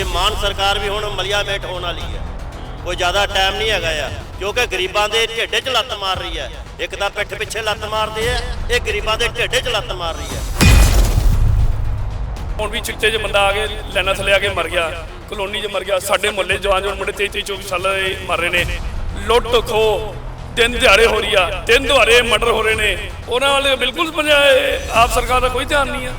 ਇਹ ਮਾਨ ਸਰਕਾਰ ਵੀ ਹੁਣ ਮਲਿਆ ਮੇਟ ਹੋਣ ਵਾਲੀ ਹੈ। ਕੋਈ ਜ਼ਿਆਦਾ ਟਾਈਮ ਨਹੀਂ ਹੈਗਾ ਆ। ਕਿਉਂਕਿ ਗਰੀਬਾਂ ਦੇ ਢਿੱਡੇ 'ਚ ਲੱਤ ਮਾਰ ਰਹੀ ਹੈ। ਇੱਕ ਤਾਂ ਪਿੱਠ ਪਿੱਛੇ ਲੱਤ ਮਾਰਦੇ ਆ, ਇਹ ਗਰੀਬਾਂ ਦੇ ਢਿੱਡੇ 'ਚ ਲੱਤ ਮਾਰ ਰਹੀ ਹੈ। ਹੁਣ ਵੀ ਚਿੱਟੇ 'ਚ ਬੰਦਾ ਆ ਕੇ ਲੈਣਾ ਥੱਲੇ ਆ ਕੇ ਮਰ ਗਿਆ। ਕਲੋਨੀ 'ਚ ਮਰ ਗਿਆ। ਸਾਡੇ ਮੁੱਲੇ ਜਵਾਨ ਜਵਾਨ ਮੁੰਡੇ 23 24 ਸਾਲ ਦੇ ਮਰ ਰਹੇ ਨੇ। ਲੁੱਟ ਖੋ ਤਿੰਨ ਦਿਹਾੜੇ ਹੋ ਰਹੀ ਆ। ਤਿੰਨ ਦਿਹਾੜੇ ਮਰਡਰ ਹੋ ਰਹੇ ਨੇ। ਉਹਨਾਂ ਵਾਲੇ ਬਿਲਕੁਲ ਪੰਜਾਏ ਆਪ ਸਰਕਾਰ ਦਾ ਕੋਈ ਧਿਆਨ ਨਹੀਂ ਆ।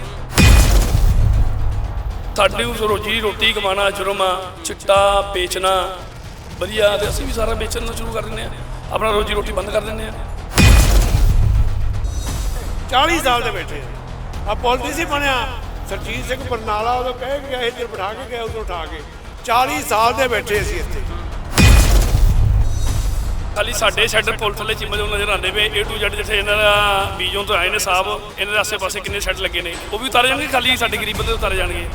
ਸਾਡੀ ਉਸ ਰੋਜੀ ਰੋਟੀ ਕਮਾਣਾ ਜੁਰਮ ਆ ਚਿੱਟਾ ਵੇਚਣਾ ਵਧੀਆ ਤੇ ਅਸੀਂ ਵੀ ਸਾਰਾ ਵੇਚਣਾ ਸ਼ੁਰੂ ਕਰ ਦਿੰਦੇ ਆ ਆਪਣਾ ਰੋਜੀ ਰੋਟੀ ਬੰਦ ਕਰ ਦਿੰਦੇ ਆ 40 ਸਾਲ ਦੇ ਬੈਠੇ ਆ। ਹੀ ਬਣਿਆ। ਸਰਜੀਤ ਸਿੰਘ ਬਰਨਾਲਾ ਉਦੋਂ ਕਹਿ ਕੇ ਗਏ ਇੱਧਰ ਬਿਠਾ ਕੇ ਗਏ ਉਦੋਂ ਉਠਾ ਕੇ। 40 ਸਾਲ ਦੇ ਬੈਠੇ ਅਸੀਂ ਇੱਥੇ। ਖਾਲੀ ਸਾਡੇ ਸ਼ੈਡ ਪੁਲ ਥੱਲੇ ਚਿੰਮੇ ਜੋ ਨਜ਼ਰ ਆਉਂਦੇ ਪਏ। A to Z ਜਿੱਥੇ ਇਹਨਾਂ ਦਾ ਬੀਜੋਂ ਤੋਂ ਆਏ ਨੇ ਸਾਹਿਬ ਇਹਨਾਂ ਦੇ ਆਸੇ-ਪਾਸੇ ਕਿੰਨੇ ਸ਼ੈਡ ਲੱਗੇ ਨੇ। ਉਹ ਵੀ ਉਤਾਰੇ ਜਾਣਗੇ ਖਾਲੀ ਸਾਡੇ ਗਰੀਬ ਬੰਦੇ ਉਤਾਰੇ ਜਾਣਗੇ।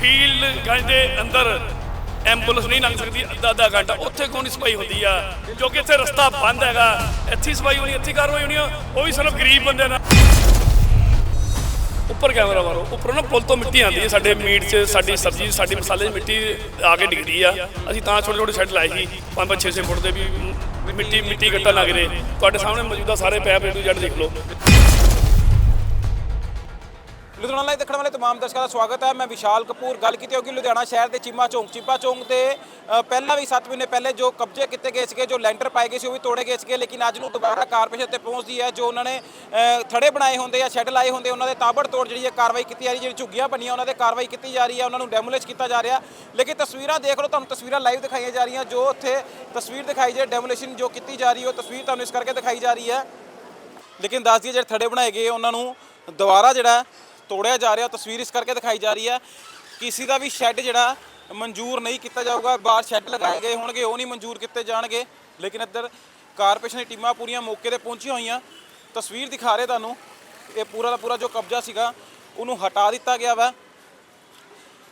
ਫੀਲਡ ਗੰਜ ਦੇ ਅੰਦਰ ਐਂਬੂਲੈਂਸ ਨਹੀਂ ਲੰਘ ਸਕਦੀ, ਅੱਧਾ ਅੱਧਾ ਘੰਟਾ। ਉੱਥੇ ਕੋਣ ਸਫ਼ਾਈ ਹੁੰਦੀ ਆ? ਕਿਉਂਕਿ ਇੱਥੇ ਰਸਤਾ ਬੰਦ ਹੈਗਾ। ਇੱਥੇ ਸਫ਼ਾਈ ਹੋਣੀ ਇੱਥੇ ਕਾਰਵਾਈ ਹੋਣੀ ਆ। ਉਹ ਵੀ ਸਿਰਫ ਗਰੀਬ ਬੰਦੇ ਨਾਲ। ਉੱਪਰ ਕੈਮਰਾ ਮਾਰੋ। ਉੱਪਰੋਂ ਨਾ ਪੁਲ ਤੋਂ ਮਿੱਟੀ ਆਉਂਦੀ ਹੈ ਸਾਡੇ ਮੀਟ 'ਚ, ਸਾਡੀ ਸਬਜ਼ੀ 'ਚ ਸਾਡੀ ਮਸਾਲੇ 'ਚ ਮਿੱਟੀ ਆ ਕੇ ਡਿੱਗਦੀ ਆ। ਅਸੀਂ ਤਾਂ ਛੋਟੇ ਛੋਟੇ ਸ਼ੈੱਡ ਲਾਏ ਸੀ। 5-5 6-6 ਫੁੱਟ ਦੇ ਵੀ ਮਿੱਟੀ ਮਿੱਟੀ ਗੱਟਾ ਲੱਗ ਰਹੇ। ਤੁਹਾਡੇ ਸਾਹਮਣੇ ਮੌਜੂਦਾ ਸਾਰੇ ਪੈਪ ਏ ਟੂ ਜ਼ੈਡ ਦੇਖ ਲਓ। ਲੁਧਿਆਣਾ ਲਾਈਵ ਦੇਖਣ ਵਾਲੇ ਤਮਾਮ ਦਰਸ਼ਕਾਂ ਦਾ ਸਵਾਗਤ ਹੈ। ਮੈਂ ਵਿਸ਼ਾਲ ਕਪੂਰ। ਗੱਲ ਕੀਤੀ ਹੋਗੀ ਲੁਧਿਆਣਾ ਸ਼ਹਿਰ ਦੇ ਚੀਮਾ ਚੌਂਕ। ਚੀਮਾ ਚੌਂਕ ਤੇ ਪਹਿਲਾਂ ਵੀ 7 ਮਹੀਨੇ ਪਹਿਲੇ ਜੋ ਕਬਜ਼ੇ ਕੀਤੇ ਗਏ ਸੀਗੇ, ਜੋ ਲੈਂਟਰ ਪਾਏ ਗਏ ਸੀ, ਉਹ ਵੀ ਤੋੜੇ ਗਏ ਸੀਗੇ, ਲੇਕਿਨ ਅੱਜ ਨੂੰ ਦੁਬਾਰਾ ਕਾਰਪੋਰੇਸ਼ਨ ਤੇ ਪਹੁੰਚਦੀ ਹੈ, ਜੋ ਉਹਨਾਂ ਨੇ ਥੜੇ ਬਣਾਏ ਹੁੰਦੇ ਜਾਂ ਸ਼ੈੱਡ ਲਾਏ ਹੁੰਦੇ, ਉਹਨਾਂ ਦੇ ਤਾਬੜ ਤੋੜ ਜਿਹੜੀ ਹੈ ਕਾਰਵਾਈ ਕੀਤੀ ਜਾ ਰਹੀ ਜਿਹੜੀ ਝੁੱਗੀਆਂ ਬਣੀਆਂ, ਉਹਨਾਂ ਦੇ ਕਾਰਵਾਈ ਕੀਤੀ ਜਾ ਰਹੀ ਹੈ, ਉਹਨਾਂ ਨੂੰ ਡੈਮੋਲੇਜ ਕੀਤਾ ਜਾ ਰਿਹਾ। ਲੇਕਿਨ ਤਸਵੀਰਾਂ ਦੇਖ ਲਓ, ਤੁਹਾਨੂੰ ਤਸਵੀਰਾਂ ਲਾਈਵ ਦਿਖਾਈਆਂ ਜਾ ਰਹੀਆਂ, ਜੋ ਉੱਥੇ ਤਸਵੀਰ ਦਿਖਾਈ ਜੇ ਡੈਮੋਲਿਸ਼ਨ ਜੋ ਕੀਤੀ ਜਾ ਰਹੀ ਹੈ, ਉਹ ਤਸਵੀਰ ਤੁਹਾਨੂੰ ਇਸ ਕਰਕੇ ਦਿਖਾਈ ਜਾ ਰਹੀ ਹੈ। ਲੇਕਿਨ ਦੱਸ ਦਈਏ, ਜਿਹੜੇ ਥੜੇ ਬਣਾਏ ਗਏ, ਉਹਨਾਂ ਨੂੰ ਦੁਬਾਰਾ ਜਿਹੜਾ ਤੋੜਿਆ ਜਾ ਰਿਹਾ, ਤਸਵੀਰ ਇਸ ਕਰਕੇ ਦਿਖਾਈ ਜਾ ਰਹੀ ਹੈ। ਕਿਸੇ ਦਾ ਵੀ ਸ਼ੈੱਡ ਜਿਹੜਾ ਮਨਜ਼ੂਰ ਨਹੀਂ ਕੀਤਾ ਜਾਊਗਾ, ਬਾਹਰ ਸ਼ੈੱਡ ਲਗਾਏ ਗਏ ਹੋਣਗੇ, ਉਹ ਨਹੀਂ ਮਨਜ਼ੂਰ ਕੀਤੇ ਜਾਣਗੇ। ਲੇਕਿਨ ਇੱਧਰ ਕਾਰਪੋਰੇਸ਼ਨ ਦੀ ਟੀਮਾਂ ਪੂਰੀਆਂ ਮੌਕੇ ਤੇ ਪਹੁੰਚੀਆਂ ਹੋਈਆਂ। ਤਸਵੀਰ ਦਿਖਾ ਰਹੇ ਤੁਹਾਨੂੰ, ਇਹ ਪੂਰਾ ਦਾ ਪੂਰਾ ਜੋ ਕਬਜ਼ਾ ਸੀਗਾ, ਉਹਨੂੰ ਹਟਾ ਦਿੱਤਾ ਗਿਆ ਵਾ।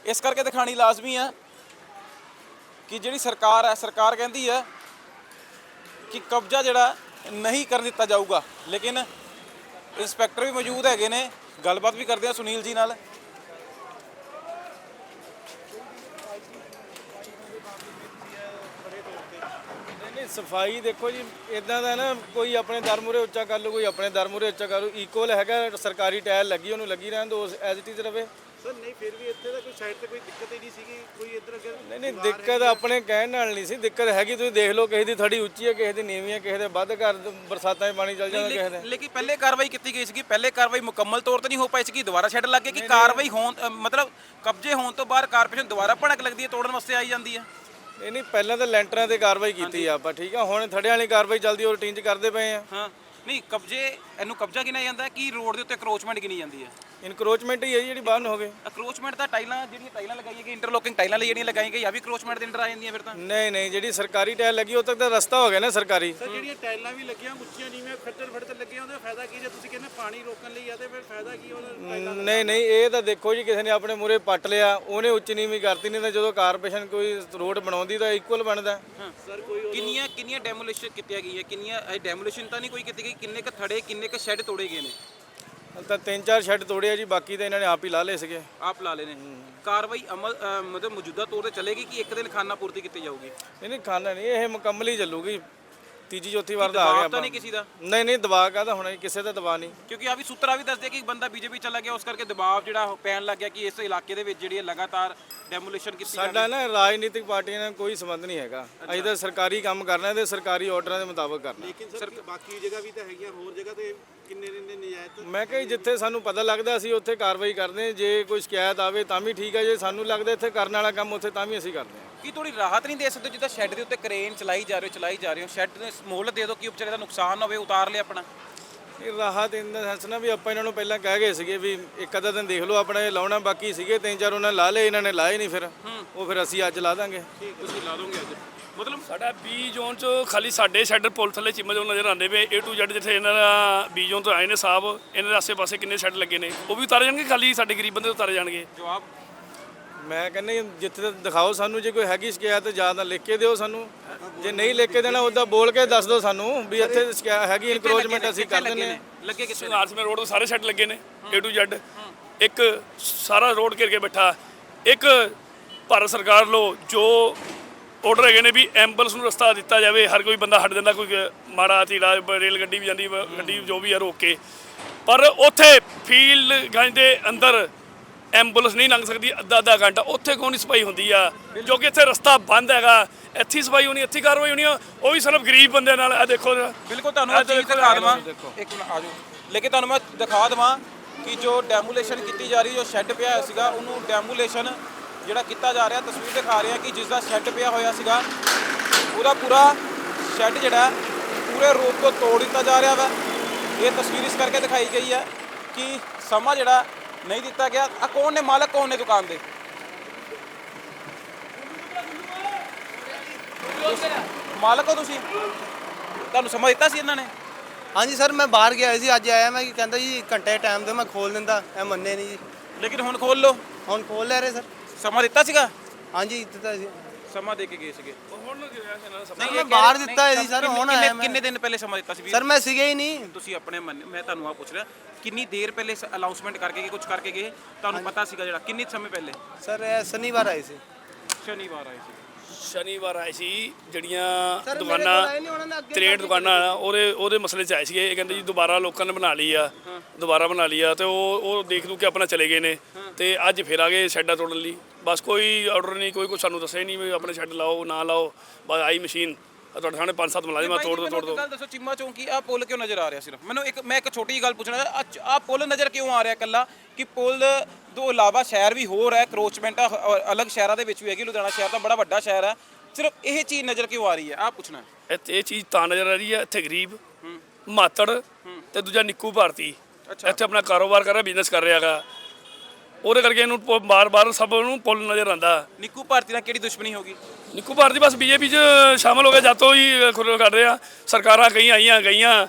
ਇਸ ਕਰਕੇ ਦਿਖਾਣੀ ਲਾਜ਼ਮੀ ਹੈ ਕਿ ਜਿਹੜੀ ਸਰਕਾਰ ਹੈ, ਸਰਕਾਰ ਕਹਿੰਦੀ ਹੈ ਕਿ ਕਬਜ਼ਾ ਜਿਹੜਾ ਨਹੀਂ ਕਰਨ ਦਿੱਤਾ ਜਾਊਗਾ। ਲੇਕਿਨ ਇੰਸਪੈਕਟਰ ਵੀ ਮੌਜੂਦ ਹੈਗੇ ਨੇ। ਗੱਲਬਾਤ ਵੀ ਕਰਦੇ ਆ ਸੁਨੀਲ ਜੀ ਨਾਲ। ਨਹੀਂ ਸਫ਼ਾਈ ਦੇਖੋ ਜੀ ਇਦਾਂ ਦਾ ਨਾ ਕੋਈ ਆਪਣੇ ਦਰ ਮੂਹਰੇ ਉੱਚਾ ਕਰ ਲੂ ਕੋਈ ਆਪਣੇ ਦਰ ਮੂਹਰੇ ਉੱਚਾ ਕਰ ਲੂ ਇਕੁਅਲ ਹੈਗਾ, ਸਰਕਾਰੀ ਟਾਇਲ ਲੱਗੀ, ਉਹਨੂੰ ਲੱਗੀ ਰਹਿਣ ਦੋ ਐਜ਼ ਇਟ ਇਜ਼ ਰਵੇ। ਸਰ ਨਹੀਂ ਫਿਰ ਵੀ ਇੱਥੇ ਤਾਂ ਕੋਈ ਸਾਈਡ ਤੇ ਕੋਈ ਦਿੱਕਤ ਹੀ ਨਹੀਂ ਸੀਗੀ ਕੋਈ ਇੱਧਰ ਅੱਗੇ ਨਹੀਂ ਨਹੀਂ ਦਿੱਕਤ ਆਪਣੇ ਕਹਿਣ ਨਾਲ ਨਹੀਂ ਸੀ ਦਿੱਕਤ ਹੈਗੀ ਤੁਸੀਂ ਦੇਖ ਲਓ ਕਿਸੇ ਦੀ ਥੜੀ ਉੱਚੀ ਹੈ ਕਿਸੇ ਦੀ ਨੀਵੀਂ ਹੈ ਕਿਸੇ ਦੇ ਵੱਧ ਘਰ ਬਰਸਾਤਾਂ 'ਚ ਪਾਣੀ ਚੱਲ ਜਾਂਦਾ ਕਿਸੇ ਦੇ। ਲੇਕਿਨ ਪਹਿਲੇ ਕਾਰਵਾਈ ਕੀਤੀ ਗਈ ਸੀਗੀ ਪਹਿਲੇ ਕਾਰਵਾਈ ਮੁਕੰਮਲ ਤੌਰ ਤੇ ਨਹੀਂ ਹੋ ਪਾਈ ਸੀਗੀ ਦੁਬਾਰਾ ਛੱਡ ਲੱਗੇ ਕਿ ਕਾਰਵਾਈ ਹੋਣ ਅ, ਮਤਲਬ ਕਬਜ਼ੇ ਹੋਣ ਤੋਂ ਬਾਅਦ ਕਾਰਪੋਰੇਸ਼ਨ ਦੁਬਾਰਾ ਭੜਕ ਲੱਗਦੀ ਹੈ ਤੋੜਨ ਵਾਸਤੇ ਆਈ ਜਾਂਦੀ ਹੈ? ਨਹੀਂ ਨਹੀਂ ਪਹਿਲਾਂ ਤਾਂ ਲੈਂਟਰਾਂ ਤੇ ਕਾਰਵਾਈ ਕੀਤੀ ਆ ਆਪਾਂ ਠੀਕ ਆ? ਹੁਣ ਥੜਿਆਂ ਵਾਲੀ ਕਾਰਵਾਈ ਚੱਲਦੀ ਉਹ ਰੂਟੀਨ 'ਚ ਕਰਦੇ ਪਏ ਆ। ਹਾਂ। ਨਹੀਂ ਕਬਜ਼ੇ ਇਹਨੂੰ ਕਬਜ਼ਾ ਗਿਣਿਆ ਜਾਂਦਾ ਹੈ ਕਿ ਰੋਡ ਦੇ ਉੱਤੇ ਕਰੋਚਮੈਂਟ ਗਿਣੀ ਜਾਂਦੀ ਹੈ? ਇਨਕਰੋਚਮੈਂਟ ਹੀ ਹੈ ਜੀ ਜਿਹੜੀ ਬਾਹਰ ਨੂੰ ਹੋਵੇ ਅਕਰੋਚਮੈਂਟ ਤਾਂ ਟਾਈਲਾਂ ਜਿਹੜੀਆਂ ਟਾਈਲਾਂ ਲਗਾਈਆਂ ਗਈਆਂ ਇੰਟਰਲੋਕਿੰਗ ਟਾਈਲਾਂ ਲਈ ਜਿਹੜੀਆਂ ਲਗਾਈਆਂ ਗਈਆਂ ਆ ਵੀ ਕਰੋਚਮੈਂਟ ਦੇ ਅੰਡਰ ਆ ਜਾਂਦੀਆਂ ਫਿਰ ਤਾਂ। ਨਹੀਂ ਨਹੀਂ ਜਿਹੜੀ ਸਰਕਾਰੀ ਟਾਇਲ ਲੱਗੀ ਉਹ ਤੱਕ ਤਾਂ ਰਸਤਾ ਹੋ ਗਿਆ ਨਾ ਸਰਕਾਰੀ। ਸਰ ਜਿਹੜੀਆਂ ਟਾਈਲਾਂ ਵੀ ਲੱਗੀਆਂ ਉੱਚੀਆਂ ਨੀਵੀਆਂ ਖੱਟਰ ਫੜਤ ਲੱਗੇ ਉਹਦਾ ਫਾਇਦਾ ਕੀ ਜੇ ਤੁਸੀਂ ਕਹਿੰਦੇ ਪਾਣੀ ਰੋਕਣ ਲਈ ਆ ਤੇ ਫਿਰ ਫਾਇਦਾ ਕੀ ਉਹਨਾਂ ਨਹੀਂ ਨਹੀਂ ਇਹ ਤਾਂ ਦੇਖੋ ਜੀ ਕਿਸੇ ਨੇ ਆਪਣੇ ਮੂਰੇ ਪੱਟ ਲਿਆ ਉਹਨੇ ਉੱਚ ਨੀਵੀਂ ਕਰਤੀ ਨਹੀਂ ਤਾਂ ਜਦੋਂ ਕਾਰਪੋਰੇਸ਼ਨ ਕੋਈ ਰੋਡ ਬਣਾਉਂਦੀ ਤਾਂ ਇਕੁਅਲ ਬਣਦਾ। ਸਰ ਕੋਈ ਕਿੰਨੀਆਂ ਕਿੰਨੀਆਂ ਡੈਮੋਲੀਸ਼ਨ ਕੀਤੀਆਂ ਗਈਆਂ ਕਿੰਨੀਆਂ ਡੈਮੋਲੀਸ਼ਨ ਤਾਂ ਨਹੀਂ ਕੋਈ ਕੀਤੀ ਗਈ ਕਿੰਨੇ ਕ ਥੜੇ ਕਿੰਨੇ ਕ ਸ਼ੈੱਡ ਤੋੜੇ ਗਏ ਨੇ? ਤਾਂ ਤਿੰਨ ਚਾਰ ਸ਼ੈੱਡ ਤੋੜਿਆ ਜੀ ਬਾਕੀ ਤਾਂ ਇਹਨਾਂ ਨੇ ਆਪ ਹੀ ਲਾ ਲਏ ਸੀਗੇ। ਆਪ ਲਾ ਲਏ ਨੇ। ਕਾਰਵਾਈ ਅਮਲ ਅ, ਮਤਲਬ ਮੌਜੂਦਾ ਤੌਰ ਤੇ ਚੱਲੇਗੀ ਕਿ ਇੱਕ ਦਿਨ ਖਾਨਾ ਪੂਰਤੀ ਕੀਤੀ ਜਾਊਗੀ? ਨਹੀਂ ਨਹੀਂ ਖਾਣਾ ਨਹੀਂ ਇਹ ਮੁਕੰਮਲ ਹੀ ਚੱਲੂਗੀ। ਤੀਜੀ ਚੌਥੀ ਵਾਰ ਦਾ ਆ ਦਬਾਅ ਤਾਂ ਆਪਾਂ। ਨਹੀਂ ਕਿਸੇ ਦਾ? ਨਹੀਂ ਨਹੀਂ ਦਬਾਅ ਕਾਹਦਾ ਹੋਣਾ ਜੀ, ਕਿਸੇ ਦਾ ਦਬਾਅ ਨਹੀਂ। ਕਿਉਂਕਿ ਆ ਵੀ ਸੂਤਰਾ ਵੀ ਦੱਸਦੇ ਕਿ ਇੱਕ ਬੰਦਾ ਬੀਜੇਪੀ ਚਲਾ ਗਿਆ ਉਸ ਕਰਕੇ ਦਬਾਅ ਜਿਹੜਾ ਉਹ ਪੈਣ ਲੱਗ ਗਿਆ ਕਿ ਇਸ ਇਲਾਕੇ ਦੇ ਵਿੱਚ ਜਿਹੜੀ ਹੈ ਲਗਾਤਾਰ ਡੈਮੋਲੀਸ਼ਨ ਕੀਤੀ ਜਾ ਸਾਡਾ ਨਾ ਰਾਜਨੀਤਿਕ ਪਾਰਟੀਆਂ ਨਾਲ ਕੋਈ ਸੰਬੰਧ ਨਹੀਂ ਹੈਗਾ। ਅਸੀਂ ਤਾਂ ਸਰਕਾਰੀ ਕੰਮ ਕਰਨਾ ਤੇ ਸਰਕਾਰੀ ਆਰਡਰਾਂ ਦੇ ਮੁਤਾਬਕ ਕਰਨਾ। ਲੇਕਿਨ ਸਰ ਬਾਕੀ ਜਗ੍ਹਾ ਵੀ ਤਾਂ ਹੈਗੀਆਂ ਹੋਰ ਜਗ੍ਹਾ ਤੇ ਕਿੰਨੇ ਨੇ ਨਜਾਇਜ਼ ਮੈਂ ਕਿਹਾ ਜਿੱਥੇ ਸਾਨੂੰ ਪਤਾ ਲੱਗਦਾ ਅਸੀਂ ਉੱਥੇ ਕਾਰਵਾਈ ਕਰਦੇ ਹਾਂ। ਜੇ ਕੋਈ ਸ਼ਿਕਾਇਤ ਆਵੇ ਤਾਂ ਵੀ ਠੀਕ ਹੈ ਜੇ ਸਾਨੂੰ ਲੱਗਦਾ ਇੱਥੇ ਕਰਨ ਵਾਲਾ ਕੰਮ ਉੱਥੇ ਤਾਂ ਵੀ ਅਸੀਂ ਕਰਦੇ ਹਾਂ। ਕੀ ਥੋੜੀ ਰਾਹਤ ਨਹੀਂ ਦੇ ਸਕਦੇ ਜਿੱਦਾਂ ਸ਼ੈੱਡ ਦੇ ਉੱਤੇ ਕ੍ਰੇਨ ਚਲਾਈ ਜਾ ਰਹੇ ਹੋ ਚਲਾਈ ਜਾ ਰਹੇ ਹੋ? ਸ਼ੈੱਡ ਦੇ ਮੁੱਲ ਦੇ ਦਿਓ ਕਿ ਵਿਚਾਰੇ ਦਾ ਨੁਕਸਾਨ ਨਾ ਹੋਵੇ ਉਤਾਰ ਲਿਆ ਆਪਣਾ। ਇਹ ਰਾਹਤ ਇਨ ਦਾ ਸੈਂਸ ਨਾ ਵੀ ਆਪਾਂ ਇਹਨਾਂ ਨੂੰ ਪਹਿਲਾਂ ਕਹਿ ਗਏ ਸੀਗੇ ਵੀ ਇੱਕ ਅੱਧਾ ਦਿਨ ਦੇਖ ਲਓ ਆਪਣਾ ਇਹ ਲਾਉਣਾ ਬਾਕੀ ਸੀਗੇ ਤਿੰਨ ਚਾਰ ਉਹਨਾਂ ਨੇ ਲਾ ਲਏ ਇਹਨਾਂ ਨੇ ਲਾਏ ਨਹੀਂ ਫਿਰ। ਉਹ ਫਿਰ ਅਸੀਂ ਅੱਜ ਲਾ ਦਾਂਗੇ। ਤੁਸੀਂ ਲਾ ਦੋਗੇ ਅੱਜ? ਮਤਲਬ ਸਾਡਾ ਬੀ ਜ਼ੋਨ ਚ ਖਾਲੀ ਸਾਡੇ ਸ਼ੈਡ ਪੁਲ ਥੱਲੇ ਚਿੰਮੇ ਜੋ ਨਜ਼ਰ ਆਉਂਦੇ ਪਏ। A to Z ਜਿੱਥੇ ਇਹਨਾਂ ਦਾ ਬੀ ਜ਼ੋਨ ਤੋਂ ਆਏ ਨੇ ਸਾਹਿਬ ਇਹਨਾਂ ਦੇ ਆਸੇ-ਪਾਸੇ ਕਿੰਨੇ ਸ਼ੈਡ ਲੱਗੇ ਨੇ। ਉਹ ਵੀ ਉਤਾਰੇ ਜਾਣਗੇ ਖਾਲੀ ਸਾਡੇ ਗਰੀਬ ਬੰਦੇ ਉਤਾਰੇ ਜਾਣਗੇ? ਜਵਾਬ? ਮੈਂ ਕਹਿੰਦਾ ਜਿੱਥੇ ਤੱਕ ਦਿਖਾਓ ਸਾਨੂੰ ਜੇ ਕੋਈ ਹੈਗੀ ਸ਼ਿਕਾਇਤ ਜਾਂ ਤਾਂ ਲਿਖ ਕੇ ਦਿਓ ਸਾਨੂੰ। ਜੇ ਨਹੀਂ ਲਿਖ ਕੇ ਦੇਣਾ ਉਹਦਾ ਬੋਲ ਕੇ ਦੱਸ ਦਿਓ ਸਾਨੂੰ ਵੀ ਇੱਥੇ ਸ਼ਿਕਾਇਤ ਹੈਗੀ ਇਨਕਰੋਚਮੈਂਟ ਅਸੀਂ ਕਰ ਦਿੰਦੇ ਹਾਂ। ਲੱਗੇ ਕਿੱਥੇ ਸੰਘਾਰਸ਼ ਮੇ ਰੋਡ ਤੋਂ ਸਾਰੇ ਸ਼ੈਡ ਲੱਗੇ ਨੇ A to Z ਇੱਕ ਸਾਰਾ ਰੋਡ ਘਿਰ ਕੇ ਬੈਠਾ। ਇੱਕ ਭਾਰਤ ਸਰਕਾਰ ਲੋ ਜੋ ਆਰਡਰ ਹੈਗੇ ਨੇ ਵੀ ਐਂਬੂਲੈਂਸ ਨੂੰ ਰਸਤਾ ਦਿੱਤਾ ਜਾਵੇ ਹਰ ਕੋਈ ਬੰਦਾ ਹਟ ਜਾਂਦਾ ਕੋਈ ਮਾੜਾ ਤੀੜਾ ਰੇਲ ਗੱਡੀ ਵੀ ਜਾਂਦੀ ਗੱਡੀ ਜੋ ਵੀ ਆ ਰੋਕ ਕੇ। ਪਰ ਉੱਥੇ ਫੀਲਡ ਗੰਜ ਦੇ ਅੰਦਰ ਐਂਬੂਲੈਂਸ ਨਹੀਂ ਲੰਘ ਸਕਦੀ ਅੱਧਾ ਅੱਧਾ ਘੰਟਾ ਉੱਥੇ ਕੋਈ ਨਹੀਂ ਸਫ਼ਾਈ ਹੁੰਦੀ ਆ ਜੋ ਕਿ ਇੱਥੇ ਰਸਤਾ ਬੰਦ ਹੈਗਾ ਇੱਥੇ ਸਫ਼ਾਈ ਹੋਣੀ ਇੱਥੇ ਕਾਰਵਾਈ ਹੋਣੀ ਉਹ ਵੀ ਸਿਰਫ ਗਰੀਬ ਬੰਦੇ ਨਾਲ ਆ ਦੇਖੋ ਬਿਲਕੁਲ ਤੁਹਾਨੂੰ ਮੈਂ ਚੀਜ਼ ਦਿਖਾ ਦੇਵਾਂ। ਇੱਕ ਮਿੰਟ ਆਜੋ। ਲੇਕਿਨ ਤੁਹਾਨੂੰ ਮੈਂ ਦਿਖਾ ਦੇਵਾਂ ਕਿ ਜੋ ਡੈਮੋਲੇਸ਼ਨ ਕੀਤੀ ਜਾ ਰਹੀ ਜੋ ਸ਼ੈੱਡ ਪਿਆ ਸੀਗਾ ਉਹਨੂੰ ਡੈਮੋਲੇਸ਼ਨ ਜਿਹੜਾ ਕੀਤਾ ਜਾ ਰਿਹਾ ਤਸਵੀਰ ਦਿਖਾ ਰਿਹਾ ਕਿ ਜਿਸ ਦਾ ਸ਼ੈੱਡ ਪਿਆ ਹੋਇਆ ਸੀਗਾ ਉਹਦਾ ਪੂਰਾ ਸ਼ੈੱਡ ਜਿਹੜਾ ਪੂਰੇ ਰੂਪ ਤੋਂ ਤੋੜ ਦਿੱਤਾ ਜਾ ਰਿਹਾ ਵਾ। ਇਹ ਤਸਵੀਰ ਇਸ ਕਰਕੇ ਦਿਖਾਈ ਗਈ ਹੈ ਕਿ ਸਮਾਂ ਜਿਹੜਾ ਨਹੀਂ ਦਿੱਤਾ ਗਿਆ। ਆ ਕੌਣ ਨੇ? ਮਾਲਕ ਕੌਣ ਨੇ ਦੁਕਾਨ ਦੇ? ਮਾਲਕ ਹੋ ਤੁਸੀਂ? ਤੁਹਾਨੂੰ ਸਮਾਂ ਦਿੱਤਾ ਸੀ ਇਹਨਾਂ ਨੇ? ਹਾਂਜੀ ਸਰ ਮੈਂ ਬਾਹਰ ਗਿਆ ਸੀ ਅੱਜ ਆਇਆ ਮੈਂ ਕਿ ਕਹਿੰਦਾ ਜੀ ਘੰਟੇ ਟਾਈਮ ਦੇ ਮੈਂ ਖੋਲ ਦਿੰਦਾ ਇਹ ਮੰਨੇ ਨਹੀਂ ਜੀ। ਲੇਕਿਨ ਹੁਣ ਖੋਲ ਲਓ। ਹੁਣ ਖੋਲ ਲੈ ਰਹੇ ਸਰ। ਸਮਾਂ ਦਿੱਤਾ ਸੀਗਾ? ਹਾਂਜੀ ਦਿੱਤਾ ਸੀ। ਸਮਾਂ ਦੇ ਕੇ ਗਏ ਸੀਗੇ। ਸਰ ਮੈਂ ਬਾਹਰ ਦਿੱਤਾ ਹੈ ਜੀ ਸਰ ਹੁਣ ਆਇਆ ਮੈਂ। ਕਿੰਨੇ ਦਿਨ ਪਹਿਲੇ ਸਮਾਂ ਦਿੱਤਾ ਸੀ ਵੀਰ? ਸਰ ਮੈਂ ਸੀਗਾ ਹੀ ਨਹੀਂ। ਤੁਸੀਂ ਆਪਣੇ ਮੰਨ ਮੈਂ ਤੁਹਾਨੂੰ ਆ ਪੁੱਛ ਰਿਹਾ ਕਿੰਨੀ ਦੇਰ ਪਹਿਲੇ ਅਨਾਉਂਸਮੈਂਟ ਕਰਕੇ ਗਏ ਕੁਝ ਕਰਕੇ ਗਏ? ਤੁਹਾਨੂੰ ਪਤਾ ਸੀਗਾ ਜਿਹੜਾ ਕਿੰਨੇ ਸਮੇਂ ਪਹਿਲੇ? ਸਰ ਇਹ ਸ਼ਨੀਵਾਰ ਆਏ ਸੀ। ਸ਼ਨੀਵਾਰ ਆਏ ਸੀ। ਸ਼ਨੀਵਾਰ ਆਏ ਸੀ ਜਿਹੜੀਆਂ ਦੁਕਾਨਾਂ ਅੱਗੇ ਤਰੇੜ ਦੁਕਾਨਾਂ ਆ ਉਹਦੇ ਉਹਦੇ ਮਸਲੇ 'ਚ ਆਏ ਸੀਗੇ। ਇਹ ਕਹਿੰਦੇ ਜੀ ਦੁਬਾਰਾ ਲੋਕਾਂ ਨੇ ਬਣਾ ਲਈ ਆ ਦੁਬਾਰਾ ਬਣਾ ਲਈ ਆ ਤੇ ਉਹ ਉਹ ਦੇਖ ਲੂ ਕੇ ਆਪਣਾ ਚਲੇ ਗਏ ਨੇ ਤੇ ਅੱਜ ਫਿਰ ਆ ਗਏ ਸ਼ੈੱਡਾਂ ਤੋੜਨ ਲਈ। ਬਸ ਕੋਈ ਆਰਡਰ ਨਹੀਂ ਕੋਈ ਕੁਛ ਸਾਨੂੰ ਦੱਸਿਆ ਨਹੀਂ ਵੀ ਆਪਣੇ ਸ਼ੈੱਡ ਲਾਓ ਨਾ ਲਾਓ। ਬਸ ਆਈ ਮਸ਼ੀਨ ਤੁਹਾਡੇ ਸਾਹਮਣੇ ਪੰਜ ਸੱਤ ਮੁਲਾਜ਼ਮਾਂ ਤੋੜ ਦੋ ਤੋੜ ਦੋ। ਗੱਲ ਦੱਸੋ ਚਿੰਮਾ ਚੌਂਕੀ ਆ ਪੁਲ ਕਿਉਂ ਨਜ਼ਰ ਆ ਰਿਹਾ ਸਿਰਫ? ਮੈਨੂੰ ਇੱਕ ਮੈਂ ਇੱਕ ਛੋਟੀ ਗੱਲ ਪੁੱਛਣਾ ਆ ਪੁਲ ਨਜ਼ਰ ਕਿਉਂ ਆ ਰਿਹਾ ਕੱਲਾ ਕਿ ਪੁਲ ਤੋਂ ਇਲਾਵਾ ਸ਼ਹਿਰ ਵੀ ਹੋਰ ਹੈ ਕਰੋਚਮੈਂਟ ਅਲੱਗ ਸ਼ਹਿਰਾਂ ਦੇ ਵਿੱਚ ਵੀ ਹੈਗੀ ਲੁਧਿਆਣਾ ਸ਼ਹਿਰ ਤਾਂ ਬੜਾ ਵੱਡਾ ਸ਼ਹਿਰ ਹੈ। ਸਿਰਫ ਇਹ ਚੀਜ਼ ਨਜ਼ਰ ਕਿਉਂ ਆ ਰਹੀ ਹੈ? ਆ ਪੁੱਛਣਾ। ਇੱਥੇ ਇਹ ਚੀਜ਼ ਤਾਂ ਨਜ਼ਰ ਆ ਰਹੀ ਹੈ ਇੱਥੇ ਗਰੀਬ ਮਾਤੜ ਤੇ ਦੂਜਾ ਨਿੱਕੂ ਭਾਰਤੀ। ਇੱਥੇ ਆਪਣਾ ਕਾਰੋਬਾਰ ਕਰ ਰਿਹਾ ਬਿਜ਼ਨਸ ਕਰ ਰਿਹਾ ਹੈਗਾ। ਉਹਦੇ ਕਰਕੇ ਇਹਨੂੰ ਬਾਰ-ਬਾਰ ਸਭ ਨੂੰ ਪੁੱਲ ਨਜ਼ਰ ਆਂਦਾ ਨਿੱਕੂ ਭਾਰਤੀ ਨਾਲ ਕਿਹੜੀ ਦੁਸ਼ਮਣੀ ਹੋਗੀ ਨਿੱਕੂ ਭਾਰਤੀ ਬਸ ਬੀਜੇਪੀ 'ਚ ਸ਼ਾਮਲ ਹੋ ਗਿਆ ਜਦ ਤੋਂ ਹੀ ਖੁਰ ਕਰ ਰਿਹਾ। ਸਰਕਾਰਾਂ ਕਈ ਆਈਆਂ ਗਈਆਂ